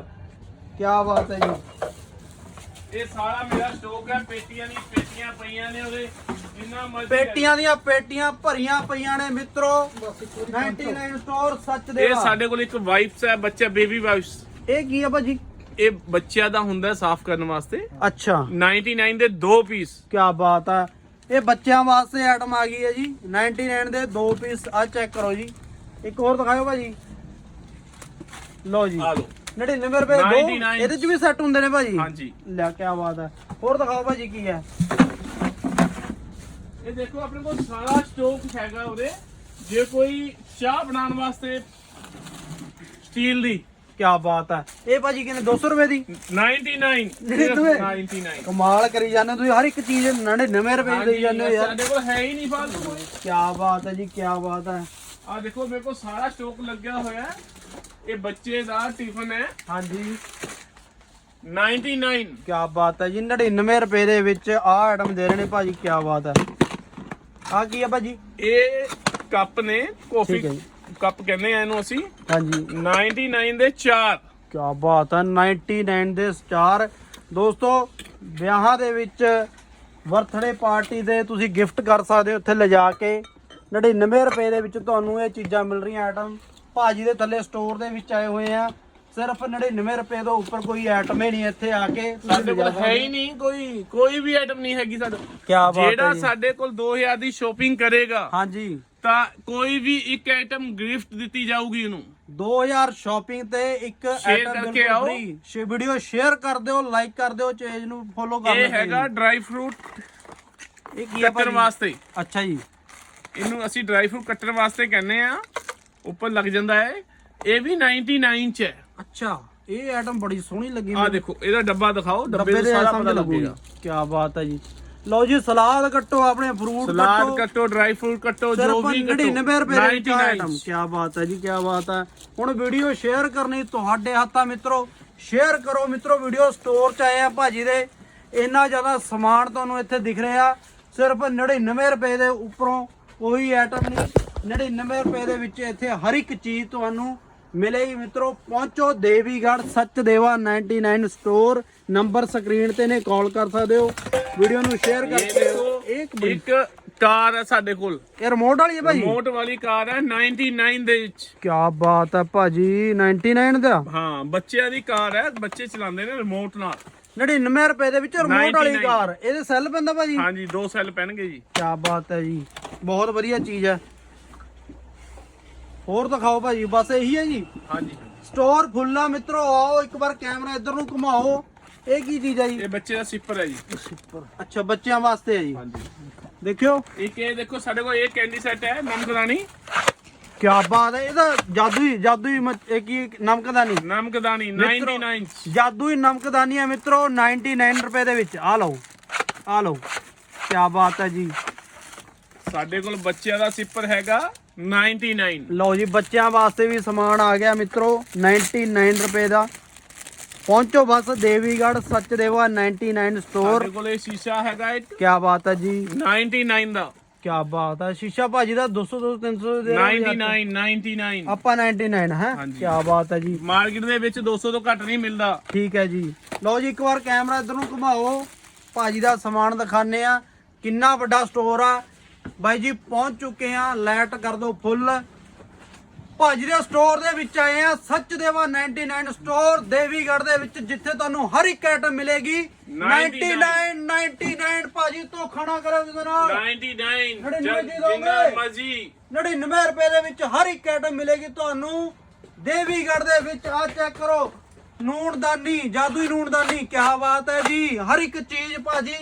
ਕੀ ਬਾਤ ਹੈ ਜੀ। ਇਹ ਸਾਰਾ ਮੇਰਾ ਸਟਾਕ ਹੈ ਪੇਟੀਆਂ ਦੀ ਪੇਟੀਆਂ ਪਈਆਂ ਨੇ ਉਹਦੇ। ਜਿੰਨਾ ਮਰਜ਼ੀ ਪੇਟੀਆਂ ਦੀਆਂ ਪੇਟੀਆਂ ਭਰੀਆਂ ਪਈਆਂ ਨੇ ਮਿੱਤਰੋ। 99 ਸਟੋਰ ਸੱਚ ਦੇ ਇਹ ਸਾਡੇ ਕੋਲ ਇੱਕ ਵਾਈਪਸ ਹੈ ਬੱਚਾ ਬੇਬੀ ਵਾਈਪਸ ਇਹ ਕੀ ਆ ਭਾਜੀ? ਇਹ ਬੱਚਿਆਂ ਦਾ ਹੁੰਦਾ ਸਾਫ਼ ਕਰਨ ਵਾਸਤੇ। ਅੱਛਾ। 99 ਦੇ ਦੋ ਪੀਸ ਕੀ ਬਾਤ ਆ। ਇਹ ਬੱਚਿਆਂ ਵਾਸਤੇ ਆਈਟਮ ਆ ਗਈ ਹੈ ਜੀ। 99 ਦੇ ਦੋ ਪੀਸ ਆ ਚੈੱਕ ਕਰੋ ਜੀ। ਇੱਕ ਹੋਰ ਦਿਖਾਓ ਭਾਜੀ। ਲਓ ਜੀ। ਆ ਲਓ। 99 ਰੁਪਏ ਦੇ ਦੋ 99 ਇਹਦੇ ਚ ਵੀ ਸੈੱਟ ਹੁੰਦੇ ਨੇ ਭਾਜੀ। ਹਾਂਜੀ। ਲੈ ਕੀ ਬਾਤ ਹੈ। ਹੋਰ ਦਿਖਾਓ ਭਾਜੀ ਕੀ ਹੈ। ਇਹ ਦੇਖੋ ਆਪਣੇ ਕੋਲ ਸਾਰਾ ਸਟਾਕ ਹੈਗਾ ਉਹਦੇ। ਜੇ ਕੋਈ ਚਾਹ ਬਣਾਉਣ ਵਾਸਤੇ ਸਟੀਲ ਦੀ ਕੀ ਬਾਤ ਹੈ ਇਹ ਭਾਜੀ ਕਿੰਨੇ 200 ਰੁਪਏ ਦੀ? 99 ਜਿਹੜੇ ਤੁਸੀਂ- 99 ਕਮਾਲ ਕਰੀ ਜਾਂਦੇ ਹੋ ਤੁਸੀਂ ਹਰ ਇੱਕ ਚੀਜ਼ 99 ਰੁਪਏ ਦੀ ਦੇਈ ਜਾਂਦੇ ਹੋ ਯਾਰ। ਸਾਡੇ ਕੋਲ ਹੈ ਹੀ ਨਹੀਂ ਫਾਲਤੂ ਕੋਈ। ਕੀ ਬਾਤ ਹੈ ਜੀ ਕੀ ਬਾਤ ਹੈ ਆ ਦੇਖੋ ਮੇਰੇ ਕੋਲ ਸਾਰਾ ਸਟਾਕ ਲੱਗਿਆ ਹੋਇਆ ਹੈ। ਇਹ ਬੱਚੇ ਦਾ ਟਿਫਨ ਹੈ। ਹਾਂਜੀ। 99 ਕੀ ਬਾਤ ਹੈ ਜੀ 99 ਰੁਪਏ ਦੇ ਵਿੱਚ ਆਹ ਆਈਟਮ ਦੇ ਰਹੇ ਨੇ ਭਾਜੀ ਕੀ ਬਾਤ ਹੈ ਆ ਕੀ ਹੈ ਭਾਜੀ? ਇਹ ਕੱਪ ਨੇ ਕਾਫੀ। ਕੱਪ ਕਹਿੰਦੇ ਆ ਇਹਨੂੰ ਅਸੀਂ। ਹਾਂਜੀ। 99 ਦੇ 4 ਕੀ ਬਾਤ ਹੈ 99 ਦੇ ਸਟਾਰ ਦੋਸਤੋ ਵਿਆਹਾਂ ਦੇ ਵਿੱਚ ਬਰਥਡੇ ਪਾਰਟੀ ਦੇ ਤੁਸੀਂ ਗਿਫਟ ਕਰ ਸਕਦੇ ਹੋ ਉੱਥੇ ਲਿਜਾ ਕੇ। 99 ਰੁਪਏ ਦੇ ਵਿੱਚ ਤੁਹਾਨੂੰ ਇਹ ਚੀਜ਼ਾਂ ਮਿਲ ਰਹੀਆਂ ਆਈਟਮ ਭਾਜੀ ਦੇ ਥੱਲੇ ਸਟੋਰ ਦੇ ਵਿੱਚ ਆਏ ਹੋਏ ਆ। ਸਿਰਫ 99 ਰੁਪਏ ਤੋਂ ਉੱਪਰ ਕੋਈ ਆਈਟਮ ਹੀ ਨਹੀਂ ਇੱਥੇ ਆ ਕੇ ਸਾਡੇ ਕੋਲ ਹੈ ਹੀ ਨਹੀਂ ਕੋਈ ਕੋਈ ਵੀ ਆਈਟਮ ਨਹੀਂ ਹੈਗੀ ਸਾਡੇ। ਕੀ ਬਾਤ ਜਿਹੜਾ ਹੈ ਸਾਡੇ ਕੋਲ 2000 ਦੀ ਸ਼ੋਪਿੰਗ ਕਰੇਗਾ। ਹਾਂਜੀ। ਤਾਂ ਕੋਈ ਵੀ ਇੱਕ ਆਈਟਮ ਗਿਫਟ ਦਿੱਤੀ ਜਾਊਗੀ ਉਹਨੂੰ। 2000 ਸ਼ਾਪਿੰਗ ਤੇ ਇੱਕ ਆਈਟਮ ਕਰਕੇ ਬਿਲਕੁਲ ਆਓ। ਫ੍ਰੀ ਸ਼ੇ ਵੀਡੀਓ ਸ਼ੇਅਰ ਕਰ ਦਿਓ ਲਾਈਕ ਕਰ ਦਿਓ ਪੇਜ ਨੂੰ ਫੋਲੋ ਕਰ ਇਹ ਹੈਗਾ ਡਰਾਈ ਫਰੂਟ ਇਹ ਕੀ ਆ ਕੱਟਣ ਭਾਜੀ? ਵਾਸਤੇ। ਅੱਛਾ ਜੀ। ਇਹਨੂੰ ਅਸੀਂ ਡਰਾਈ ਫਰੂਟ ਕੱਟਣ ਵਾਸਤੇ ਕਹਿੰਦੇ ਆ। ਉੱਪਰ ਲੱਗ ਜਾਂਦਾ ਹੈ। ਇਹ ਵੀ 99 ਚ ਹੈ। ਅੱਛਾ ਇਹ ਆਈਟਮ ਬੜੀ ਸੋਹਣੀ ਲੱਗੀ ਆ ਦੇਖੋ ਇਹਦਾ ਡੱਬਾ ਦਿਖਾਓ ਡੱਬੇ ਦੇ ਸਾਰਾ ਪਤਾ ਲੱਗੂਗੀ। ਲੱਗੇਗਾ। ਕੀ ਬਾਤ ਹੈ ਜੀ। ਲਓ ਜੀ ਸਲਾਦ ਕੱਟੋ ਆਪਣੇ ਫਰੂਟ ਸਲਾਦ ਕੱਟੋ। ਡਰਾਈ ਫਰੂਟ ਕੱਟੋ ਜੋ ਵੀ ਕੱਟੋ। 99 ਰੁਪਏ ਦੇ ਵਿੱਚ 99 ਆਈਟਮ ਕੀ ਬਾਤ ਹੈ ਜੀ ਕੀ ਬਾਤ ਹੈ। ਹੁਣ ਵੀਡੀਓ ਸ਼ੇਅਰ ਕਰਨੀ ਤੁਹਾਡੇ ਹੱਥਾਂ ਮਿੱਤਰੋ। ਸ਼ੇਅਰ ਕਰੋ ਮਿੱਤਰੋ ਵੀਡੀਓ ਸਟੋਰ ਚ ਆਏ ਆ ਭਾਜੀ ਦੇ। ਇੰਨਾ ਜ਼ਿਆਦਾ ਸਮਾਨ ਤੁਹਾਨੂੰ ਇੱਥੇ ਦਿਖ ਰਿਹਾ। ਸਿਰਫ 99 ਰੁਪਏ ਦੇ ਉੱਪਰੋਂ ਕੋਈ ਆਈਟਮ ਨਹੀਂ। 99 ਰੁਪਏ ਦੇ ਵਿੱਚ ਇੱਥੇ ਹਰ ਇੱਕ ਚੀਜ਼ ਤੁਹਾਨੂੰ ਮਿਲੇਗੀ ਮਿੱਤਰੋ ਪਹੁੰਚੋ ਦੇਵੀਗੜ੍ਹ ਸੱਚ ਦੇਵਾ 99 ਸਟੋਰ ਨੰਬਰ ਸਕਰੀਨ ਤੇ ਨੇ ਕਾਲ ਕਰ ਸਕਦੇ ਹੋ। ਵੀਡੀਓ ਨੂੰ ਸ਼ੇਅਰ ਕਰਕੇ ਦੇਖੋ ਇੱਕ ਇੱਕ ਕਾਰ ਹੈ ਸਾਡੇ ਕੋਲ। ਇਹ ਰਿਮੋਟ ਵਾਲੀ ਹੈ ਭਾਜੀ ਰਿਮੋਟ ਵਾਲੀ ਕਾਰ ਹੈ 99 ਦੇ ਵਿੱਚ। ਕੀ ਬਾਤ ਹੈ ਭਾਜੀ 99 ਦਾ? ਹਾਂ ਬੱਚਿਆਂ ਦੀ ਕਾਰ ਹੈ ਬੱਚੇ ਚਲਾਉਂਦੇ ਨੇ ਰਿਮੋਟ ਨਾਲ। 99 ਰੁਪਏ ਦੇ ਵਿੱਚ ਰਿਮੋਟ ਵਾਲੀ 99 ਕਾਰ। ਇਹਦੇ ਸੈੱਲ ਪੈਂਦਾ ਭਾਜੀ? ਹਾਂਜੀ ਦੋ ਸੈੱਲ ਪੈਣਗੇ ਜੀ। ਕੀ ਬਾਤ ਹੈ ਜੀ। ਬਹੁਤ ਵਧੀਆ ਚੀਜ਼ ਹੈ। ਹੋਰ ਦਿਖਾਓ ਭਾਜੀ ਬਸ ਇਹੀ ਹੈ ਜੀ। ਹਾਂਜੀ। ਸਟੋਰ ਖੁੱਲਾ ਮਿੱਤਰੋ ਆਓ ਇੱਕ ਵਾਰ ਕੈਮਰਾ ਇੱਧਰ ਨੂੰ ਘੁਮਾਓ। ਇਹ ਕੀ ਚੀਜ਼ ਹੈ ਜੀ? ਇਹ ਬੱਚੇ ਦਾ ਸਿਪਰ ਹੈ ਜੀ। ਅੱਛਾ ਬੱਚਿਆਂ ਵਾਸਤੇ ਹੈ ਜੀ। ਹਾਂਜੀ। ਦੇਖਿਓ। ਇੱਕ ਇਹ ਦੇਖੋ ਸਾਡੇ ਕੋਲ ਇਹ ਕੈਂਡੀ ਸੈੱਟ ਹੈ ਨਮਕਦਾਨੀ ਕੀ ਬਾਤ ਹੈ ਇਹਦਾ ਜਾਦੂ ਹੀ ਜਾਦੂ ਹੀ ਮਚ- ਇਹ ਕੀ ਨਮਕਦਾਨੀ ਨਮਕਦਾਨੀ ਮਿੱਤਰੋ, 99 ਜਾਦੂ ਹੀ ਨਮਕਦਾਨੀ ਹੈ ਮਿੱਤਰੋ 99 ਰੁਪਏ ਦੇ ਵਿੱਚ। ਆ ਲਓ ਆ ਲਓ। ਕੀ ਬਾਤ ਹੈ ਜੀ। ਸਾਡੇ ਕੋਲ ਬੱਚਿਆਂ ਦਾ ਸਿਪਰ ਹੈਗਾ। 99. ਲਓ ਜੀ ਬੱਚਿਆਂ ਵਾਸਤੇ ਵੀ ਸਮਾਨ ਆ ਗਿਆ ਮਿੱਤਰੋ 99 ਰੁਪਏ ਦਾ। ਪਹੁੰਚੋ ਬਸ ਦੇਵੀਗੜ੍ਹ ਸੱਚਦੇਵਾ 99 ਸਟੋਰ ਸਾਡੇ ਕੋਲ ਇਹ ਸ਼ੀਸ਼ਾ ਹੈਗਾ ਇੱਕ। ਕੀ ਬਾਤ ਹੈ ਜੀ। 99 ਦਾ। ਕੀ ਬਾਤ ਹੈ। ਸ਼ੀਸ਼ਾ ਭਾਜੀ ਦਾ 200 200 300 ਦੇ ਰਹੇ ਹੋ ਜੀ 99 99 ਆਪਾਂ 99 ਹੈ। ਕੀ ਬਾਤ ਹੈ ਜੀ। ਮਾਰਕੀਟ ਦੇ ਵਿੱਚ 200 ਤੋਂ ਘੱਟ ਨਹੀਂ ਮਿਲਦਾ। ਠੀਕ ਹੈ ਜੀ। ਲਓ ਜੀ ਇੱਕ ਵਾਰ ਕੈਮਰਾ ਇਧਰ ਨੂੰ ਘੁਮਾਓ। ਭਾਜੀ ਦਾ ਸਮਾਨ ਦਿਖਾਣੇ ਆ ਕਿੰਨਾ ਵੱਡਾ ਸਟੋਰ ਆ। ਬਾਈ ਜੀ ਪਹੁੰਚ ਚੁੱਕੇ ਆ ਲਾਈਟ ਕਰ ਦਿਓ ਫੁੱਲ ਭਾਜੀ ਦੇ ਸਟੋਰ ਦੇ ਵਿੱਚ ਆਏ ਆ ਸੱਚਦੇਵਾ 99 ਸਟੋਰ ਦੇਵੀਗੜ੍ਹ ਦੇ ਵਿੱਚ ਜਿੱਥੇ ਤੁਹਾਨੂੰ ਹਰ ਇੱਕ ਆਈਟਮ ਮਿਲੇਗੀ। 99 99 ਭਾਜੀ ਤੋਂ ਖਾਣਾ ਕਰੋ ਜਿਹਦੇ ਨਾਲ। 99 99 ਜਦ ਦੇ ਦੋਗੇ। ਜਿੰਨਾ ਮਰਜ਼ੀ। 99 ਰੁਪਏ ਦੇ ਵਿੱਚ ਹਰ ਇੱਕ ਆਈਟਮ ਮਿਲੇਗੀ ਤੁਹਾਨੂੰ। ਦੇਵੀਗੜ੍ਹ ਦੇ ਵਿੱਚ ਆ ਚੈੱਕ ਕਰੋ। ਨੂਣਦਾਨੀ ਜਾਦੂਈ ਨੂਣਦਾਨੀ ਕੀ ਬਾਤ ਹੈ ਜੀ। ਹਰ ਇੱਕ ਚੀਜ਼ ਭਾਜੀ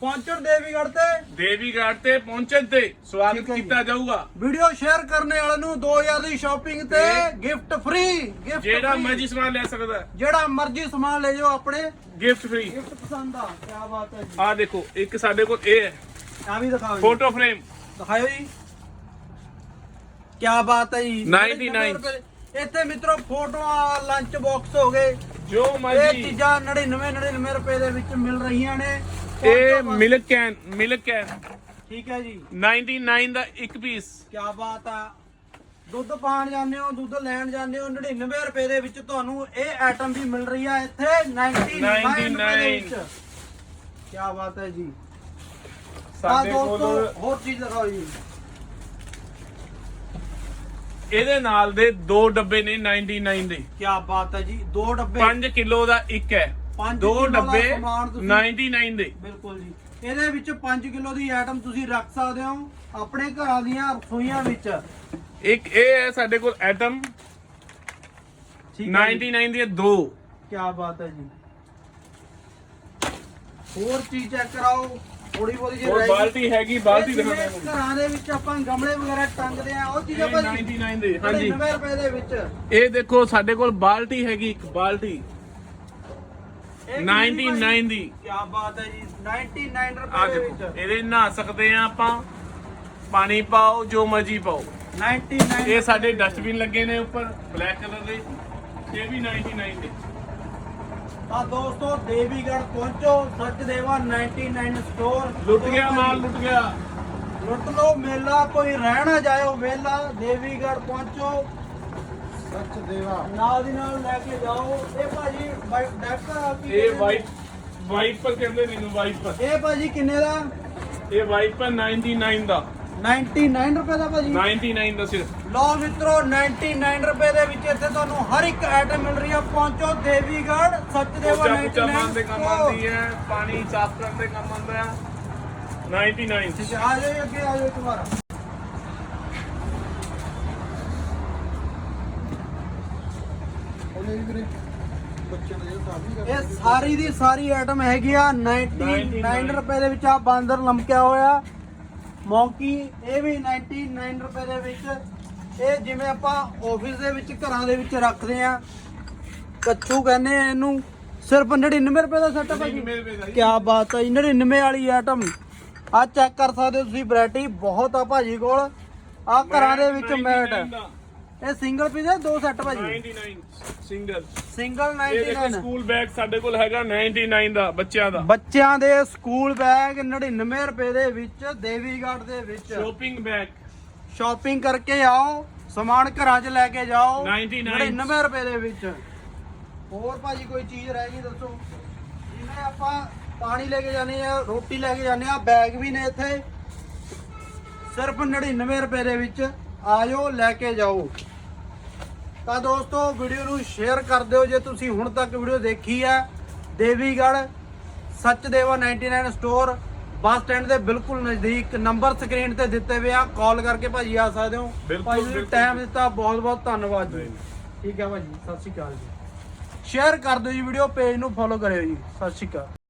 ਪਹੁੰਚਣ ਦੇਵੀਗੜ੍ਹ ਤੇ? ਦੇਵੀ ਘਾਟ ਤੇ ਪਹੁੰਚਣ ਤੇ ਸਵਾਗਤ ਠੀਕ ਹੈ ਜੀ। ਕੀਤਾ ਜਾਊਗਾ। ਵੀਡੀਓ ਸ਼ੇਅਰ ਕਰਨੇ ਵਾਲੇ ਨੂੰ 2000 ਦੀ ਸ਼ਾਪਿੰਗ ਤੇ ਗਿਫਟ ਫ੍ਰੀ ਗਿਫਟ ਜਿਹੜਾ ਮਰਜ਼ੀ ਸਮਾਨ ਲੈ ਸਕਦਾ ਜਿਹੜਾ ਮਰਜ਼ੀ ਸਮਾਨ ਲੈ ਜਾਓ ਆਪਣੇ। ਗਿਫਟ ਫ੍ਰੀ ਗਿਫਟ ਪਸੰਦ ਆ ਕੀ ਬਾਤ ਹੈ ਜੀ। ਆ ਦੇਖੋ ਇੱਕ ਸਾਡੇ ਕੋਲ ਇਹ ਹੈ। ਆ ਵੀ ਦਿਖਾਓ ਜੀ। ਫੋਟੋ ਫਰੇਮ ਦਿਖਾਓ ਜੀ। ਕੀ ਬਾਤ ਹੈ ਜੀ। 99 ਰੁਪਏ। ਇੱਥੇ ਮਿੱਤਰੋ ਫੋਟੋਆਂ ਲੰਚ ਬਾਕਸ ਹੋ ਗਏ। ਜੋ ਇਹ ਮਰਜ਼ੀ। ਚੀਜ਼ਾਂ 99 99 ਰੁਪਏ ਦੇ ਵਿੱਚ ਮਿਲ ਰਹੀਆਂ ਨੇ। ਇਹ ਮਿਲਕ ਕੈਨ ਮਿਲਕ ਕੈਨ। ਠੀਕ ਹੈ ਜੀ। 99 ਦਾ ਇੱਕ ਪੀਸ ਕੀ ਬਾਤ ਆ। ਦੁੱਧ ਪਾਣ ਜਾਂਦੇ ਹੋ ਦੁੱਧ ਲੈਣ ਜਾਂਦੇ ਹੋ 99 ਰੁਪਏ ਦੇ ਵਿੱਚ ਤੁਹਾਨੂੰ ਇਹ ਆਈਟਮ ਵੀ ਮਿਲ ਰਹੀ ਆ ਇੱਥੇ 99 ਰੁਪਏ ਦੇ ਵਿੱਚ। ਕੀ ਬਾਤ ਹੈ ਜੀ। ਸਾਡੇ ਕੋਲ ਹੋਰ ਚੀਜ਼ ਦਿਖਾਓ ਜੀ। ਇਹਦੇ ਨਾਲ ਦੇ ਦੋ ਡੱਬੇ ਨੇ 99 ਦੇ। ਕੀ ਬਾਤ ਹੈ ਜੀ ਦੋ ਡੱਬੇ। 5 ਕਿਲੋ ਦਾ ਇੱਕ ਹੈ। ਪੰਜ ਦੋ ਕਿੱਲੋ ਦਾ ਡੱਬੇ ਸਮਾਨ ਤੁਸੀਂ- 99 ਦੇ। ਬਿਲਕੁਲ ਜੀ। ਇਹਦੇ ਵਿੱਚ 5 ਕਿਲੋ ਦੀ ਆਈਟਮ ਤੁਸੀਂ ਰੱਖ ਸਕਦੇ ਹੋ ਆਪਣੇ ਘਰਾਂ ਦੀਆਂ ਰਸੋਈਆਂ ਵਿੱਚ। ਇੱਕ ਇਹ ਹੈ ਸਾਡੇ ਕੋਲ ਆਈਟਮ ਠੀਕ ਹੈ ਜੀ। 99 ਦੀਆਂ ਦੋ। ਕੀ ਬਾਤ ਹੈ ਜੀ। ਹੋਰ ਚੀਜ਼ ਚੈੱਕ ਕਰਾਓ। ਥੋੜੀ ਬਹੁਤੀ ਜੇ ਹੋਰ ਰਹਿ ਗਈ। ਬਾਲਟੀ ਹੈਗੀ ਬਾਲਟੀ ਇਹ ਜਿਵੇਂ ਘਰਾਂ ਦੇ ਵਿੱਚ ਆਪਾਂ ਗਮਲੇ ਵਗੈਰਾ ਟੰਗਦੇ ਆ ਉਹ ਚੀਜ਼ਾਂ ਭਾਜੀ 99 ਦੇ ਹਾਂਜੀ। 99 ਰੁਪਏ ਦੇ ਵਿੱਚ। ਇਹ ਦੇਖੋ ਸਾਡੇ ਕੋਲ ਬਾਲਟੀ ਹੈਗੀ ਇੱਕ ਬਾਲਟੀ। ਇਹ 99 ਦੀ ਕੀ ਬਾਤ ਹੈ ਜੀ 99 ਆ ਰੁਪਏ ਦੇ ਦੇਖੋ ਵਿੱਚ। ਇਹਦੇ ਨਹਾ ਸਕਦੇ ਆ ਆਪਾਂ। ਪਾਣੀ ਪਾਓ ਜੋ ਮਰਜ਼ੀ ਪਾਓ। 99 ਇਹ ਸਾਡੇ ਡਸਟਬਿਨ ਲੱਗੇ ਨੇ ਉੱਪਰ ਬਲੈਕ ਕਲਰ ਦੇ। ਇਹ ਵੀ 99 ਦੇ। ਆ ਦੋਸਤੋ ਦੇਵੀਗੜ੍ਹ ਪਹੁੰਚੋ ਸੱਚਦੇਵਾ 99 ਸਟੋਰ ਲੁੱਟ ਗਿਆ ਮਾਲ ਲੁੱਟ ਗਿਆ। ਲੁੱਟ ਲੋ ਮੇਲਾ ਕੋਈ ਰਹਿ ਨਾ ਜਾਇਓ ਵੇਲਾ ਦੇਵੀਗੜ੍ਹ ਪਹੁੰਚੋ। ਸੱਚਦੇਵਾ। ਨਾਲ ਦੀ ਨਾਲ ਲੈ ਕੇ ਜਾਓ। ਇਹ ਭਾਜੀ ਵਾਈਟ ਡੈਕ ਆ ਕੀ ਇਹ ਕਹਿੰਦੇ? ਵਾਈਟ ਵਾਈਪਰ ਕਹਿੰਦੇ ਨੇ ਇਹਨੂੰ ਵਾਈਪਰ ਇਹ ਭਾਜੀ ਕਿੰਨੇ ਦਾ? ਇਹ ਵਾਈਪਰ 99 ਦਾ। 99 ਰੁਪਏ ਦਾ ਭਾਜੀ। 99 ਦਾ ਸਿਰਫ। ਲਓ ਮਿੱਤਰੋ 99 ਰੁਪਏ ਦੇ ਵਿੱਚ ਇੱਥੇ ਤੁਹਾਨੂੰ ਹਰ ਇੱਕ ਆਈਟਮ ਮਿਲ ਰਹੀ ਆ। ਪਹੁੰਚੋ ਦੇਵੀਗੜ੍ਹ ਸੱਚਦੇਵਾ ਪੂਜਾ ਪੂਜਾ 99 ਮਾਨ ਦੇ ਕੰਮ ਆਉਂਦੀ ਹੈ ਪਾਣੀ ਸਾਫ਼ ਕਰਨ ਦੇ ਕੰਮ ਆਉਂਦਾ ਹੈ। 99 ਠੀਕ ਹੈ ਆ ਜਾਓ ਅੱਗੇ ਆ ਜਾਓ ਤੁਹਾਰਾ ਉਹਨੇ ਵੀ ਵੀਰੇ ਬੱਚਿਆਂ ਦੇ ਕਾਫੀ ਇਹ ਸਾਰੀ ਦੀ ਸਾਰੀ ਆਈਟਮ ਹੈਗੀ ਆ 99 ਰੁਪਏ ਦੇ ਵਿੱਚ ਆ ਬਾਂਦਰ ਲਮਕਿਆ ਹੋਇਆ। ਮੌਂਕੀ ਇਹ ਵੀ 99 ਰੁਪਏ ਦੇ ਵਿੱਚ। ਇਹ ਜਿਵੇਂ ਆਪਾਂ ਆਫਿਸ ਦੇ ਵਿੱਚ ਘਰਾਂ ਦੇ ਵਿੱਚ ਰੱਖਦੇ ਆ। ਕੱਚੂ ਕਹਿੰਦੇ ਆ ਇਹਨੂੰ। ਸਿਰਫ 99 ਰੁਪਏ ਦਾ ਸੈੱਟ ਭਾਜੀ 99 ਰੁਪਏ ਦਾ ਜੀ। ਕੀ ਬਾਤ ਹੈ 99 ਵਾਲੀ ਆਈਟਮ ਆ ਚੈੱਕ ਕਰ ਸਕਦੇ ਹੋ ਤੁਸੀਂ ਵੈਰਾਈਟੀ ਬਹੁਤ ਆ ਭਾਜੀ ਕੋਲ। ਆ ਘਰਾਂ ਦੇ ਵਿੱਚ ਮੈਟ। 99 ਦਾ। ਇਹ ਸਿੰਗਲ ਪੀਸ ਹੈ ਦੋ ਸੈੱਟ ਭਾਜੀ। 99 ਸਿੰਗਲ ਸਿੰਗਲ ਇਹ ਦੇਖੋ 99 ਸਕੂਲ ਬੈਗ ਸਾਡੇ ਕੋਲ ਹੈਗਾ 99 ਦਾ ਬੱਚਿਆਂ ਦਾ। ਬੱਚਿਆਂ ਦੇ ਸਕੂਲ ਬੈਗ 99 ਰੁਪਏ ਦੇ ਵਿੱਚ ਦੇਵੀਗੜ੍ਹ ਦੇ ਵਿੱਚ। ਸ਼ੋਪਿੰਗ ਬੈਗ ਸ਼ਾਪਿੰਗ ਕਰਕੇ ਆਓ ਸਮਾਨ ਘਰਾਂ 'ਚ ਲੈ ਕੇ ਜਾਓ 99 99 ਰੁਪਏ ਦੇ ਵਿੱਚ। ਹੋਰ ਭਾਜੀ ਕੋਈ ਚੀਜ਼ ਰਹਿ ਗਈ ਦੱਸੋ? ਜਿਵੇਂ ਆਪਾਂ ਪਾਣੀ ਲੈ ਕੇ ਜਾਂਦੇ ਆ ਰੋਟੀ ਲੈ ਕੇ ਜਾਂਦੇ ਆ ਬੈਗ ਵੀ ਨੇ ਇੱਥੇ। ਸਿਰਫ 99 ਰੁਪਏ ਦੇ ਵਿੱਚ ਆਇਓ ਲੈ ਕੇ ਜਾਓ। ਤਾਂ ਦੋਸਤੋ ਵੀਡੀਓ ਨੂੰ ਸ਼ੇਅਰ ਕਰ ਦਿਓ ਜੇ ਤੁਸੀਂ ਹੁਣ ਤੱਕ ਵੀਡੀਓ ਦੇਖੀ ਹੈ। Devigarh Sachdeva 99 store bus stand ਦੇ ਬਿਲਕੁਲ ਨਜ਼ਦੀਕ ਨੰਬਰ ਸਕਰੀਨ ਤੇ ਦਿੱਤੇ ਹੋਏ ਆ। ਕਾਲ ਕਰਕੇ ਭਾਜੀ ਆ ਸਕਦੇ ਹੋ। ਭਾਜੀ। ਟਾਈਮ ਦਿੱਤਾ ਬਹੁਤ ਬਹੁਤ ਧੰਨਵਾਦ ਜੀ। ਠੀਕ ਹੈ ਭਾਜੀ ਸਤਿ ਸ਼੍ਰੀ ਅਕਾਲ ਜੀ। ਸ਼ੇਅਰ ਕਰ ਦਿਓ ਜੀ ਵੀਡੀਓ ਪੇਜ ਨੂੰ ਫੋਲੋ ਕਰਿਓ ਜੀ। ਸਤਿ ਸ਼੍ਰੀ ਅਕਾਲ।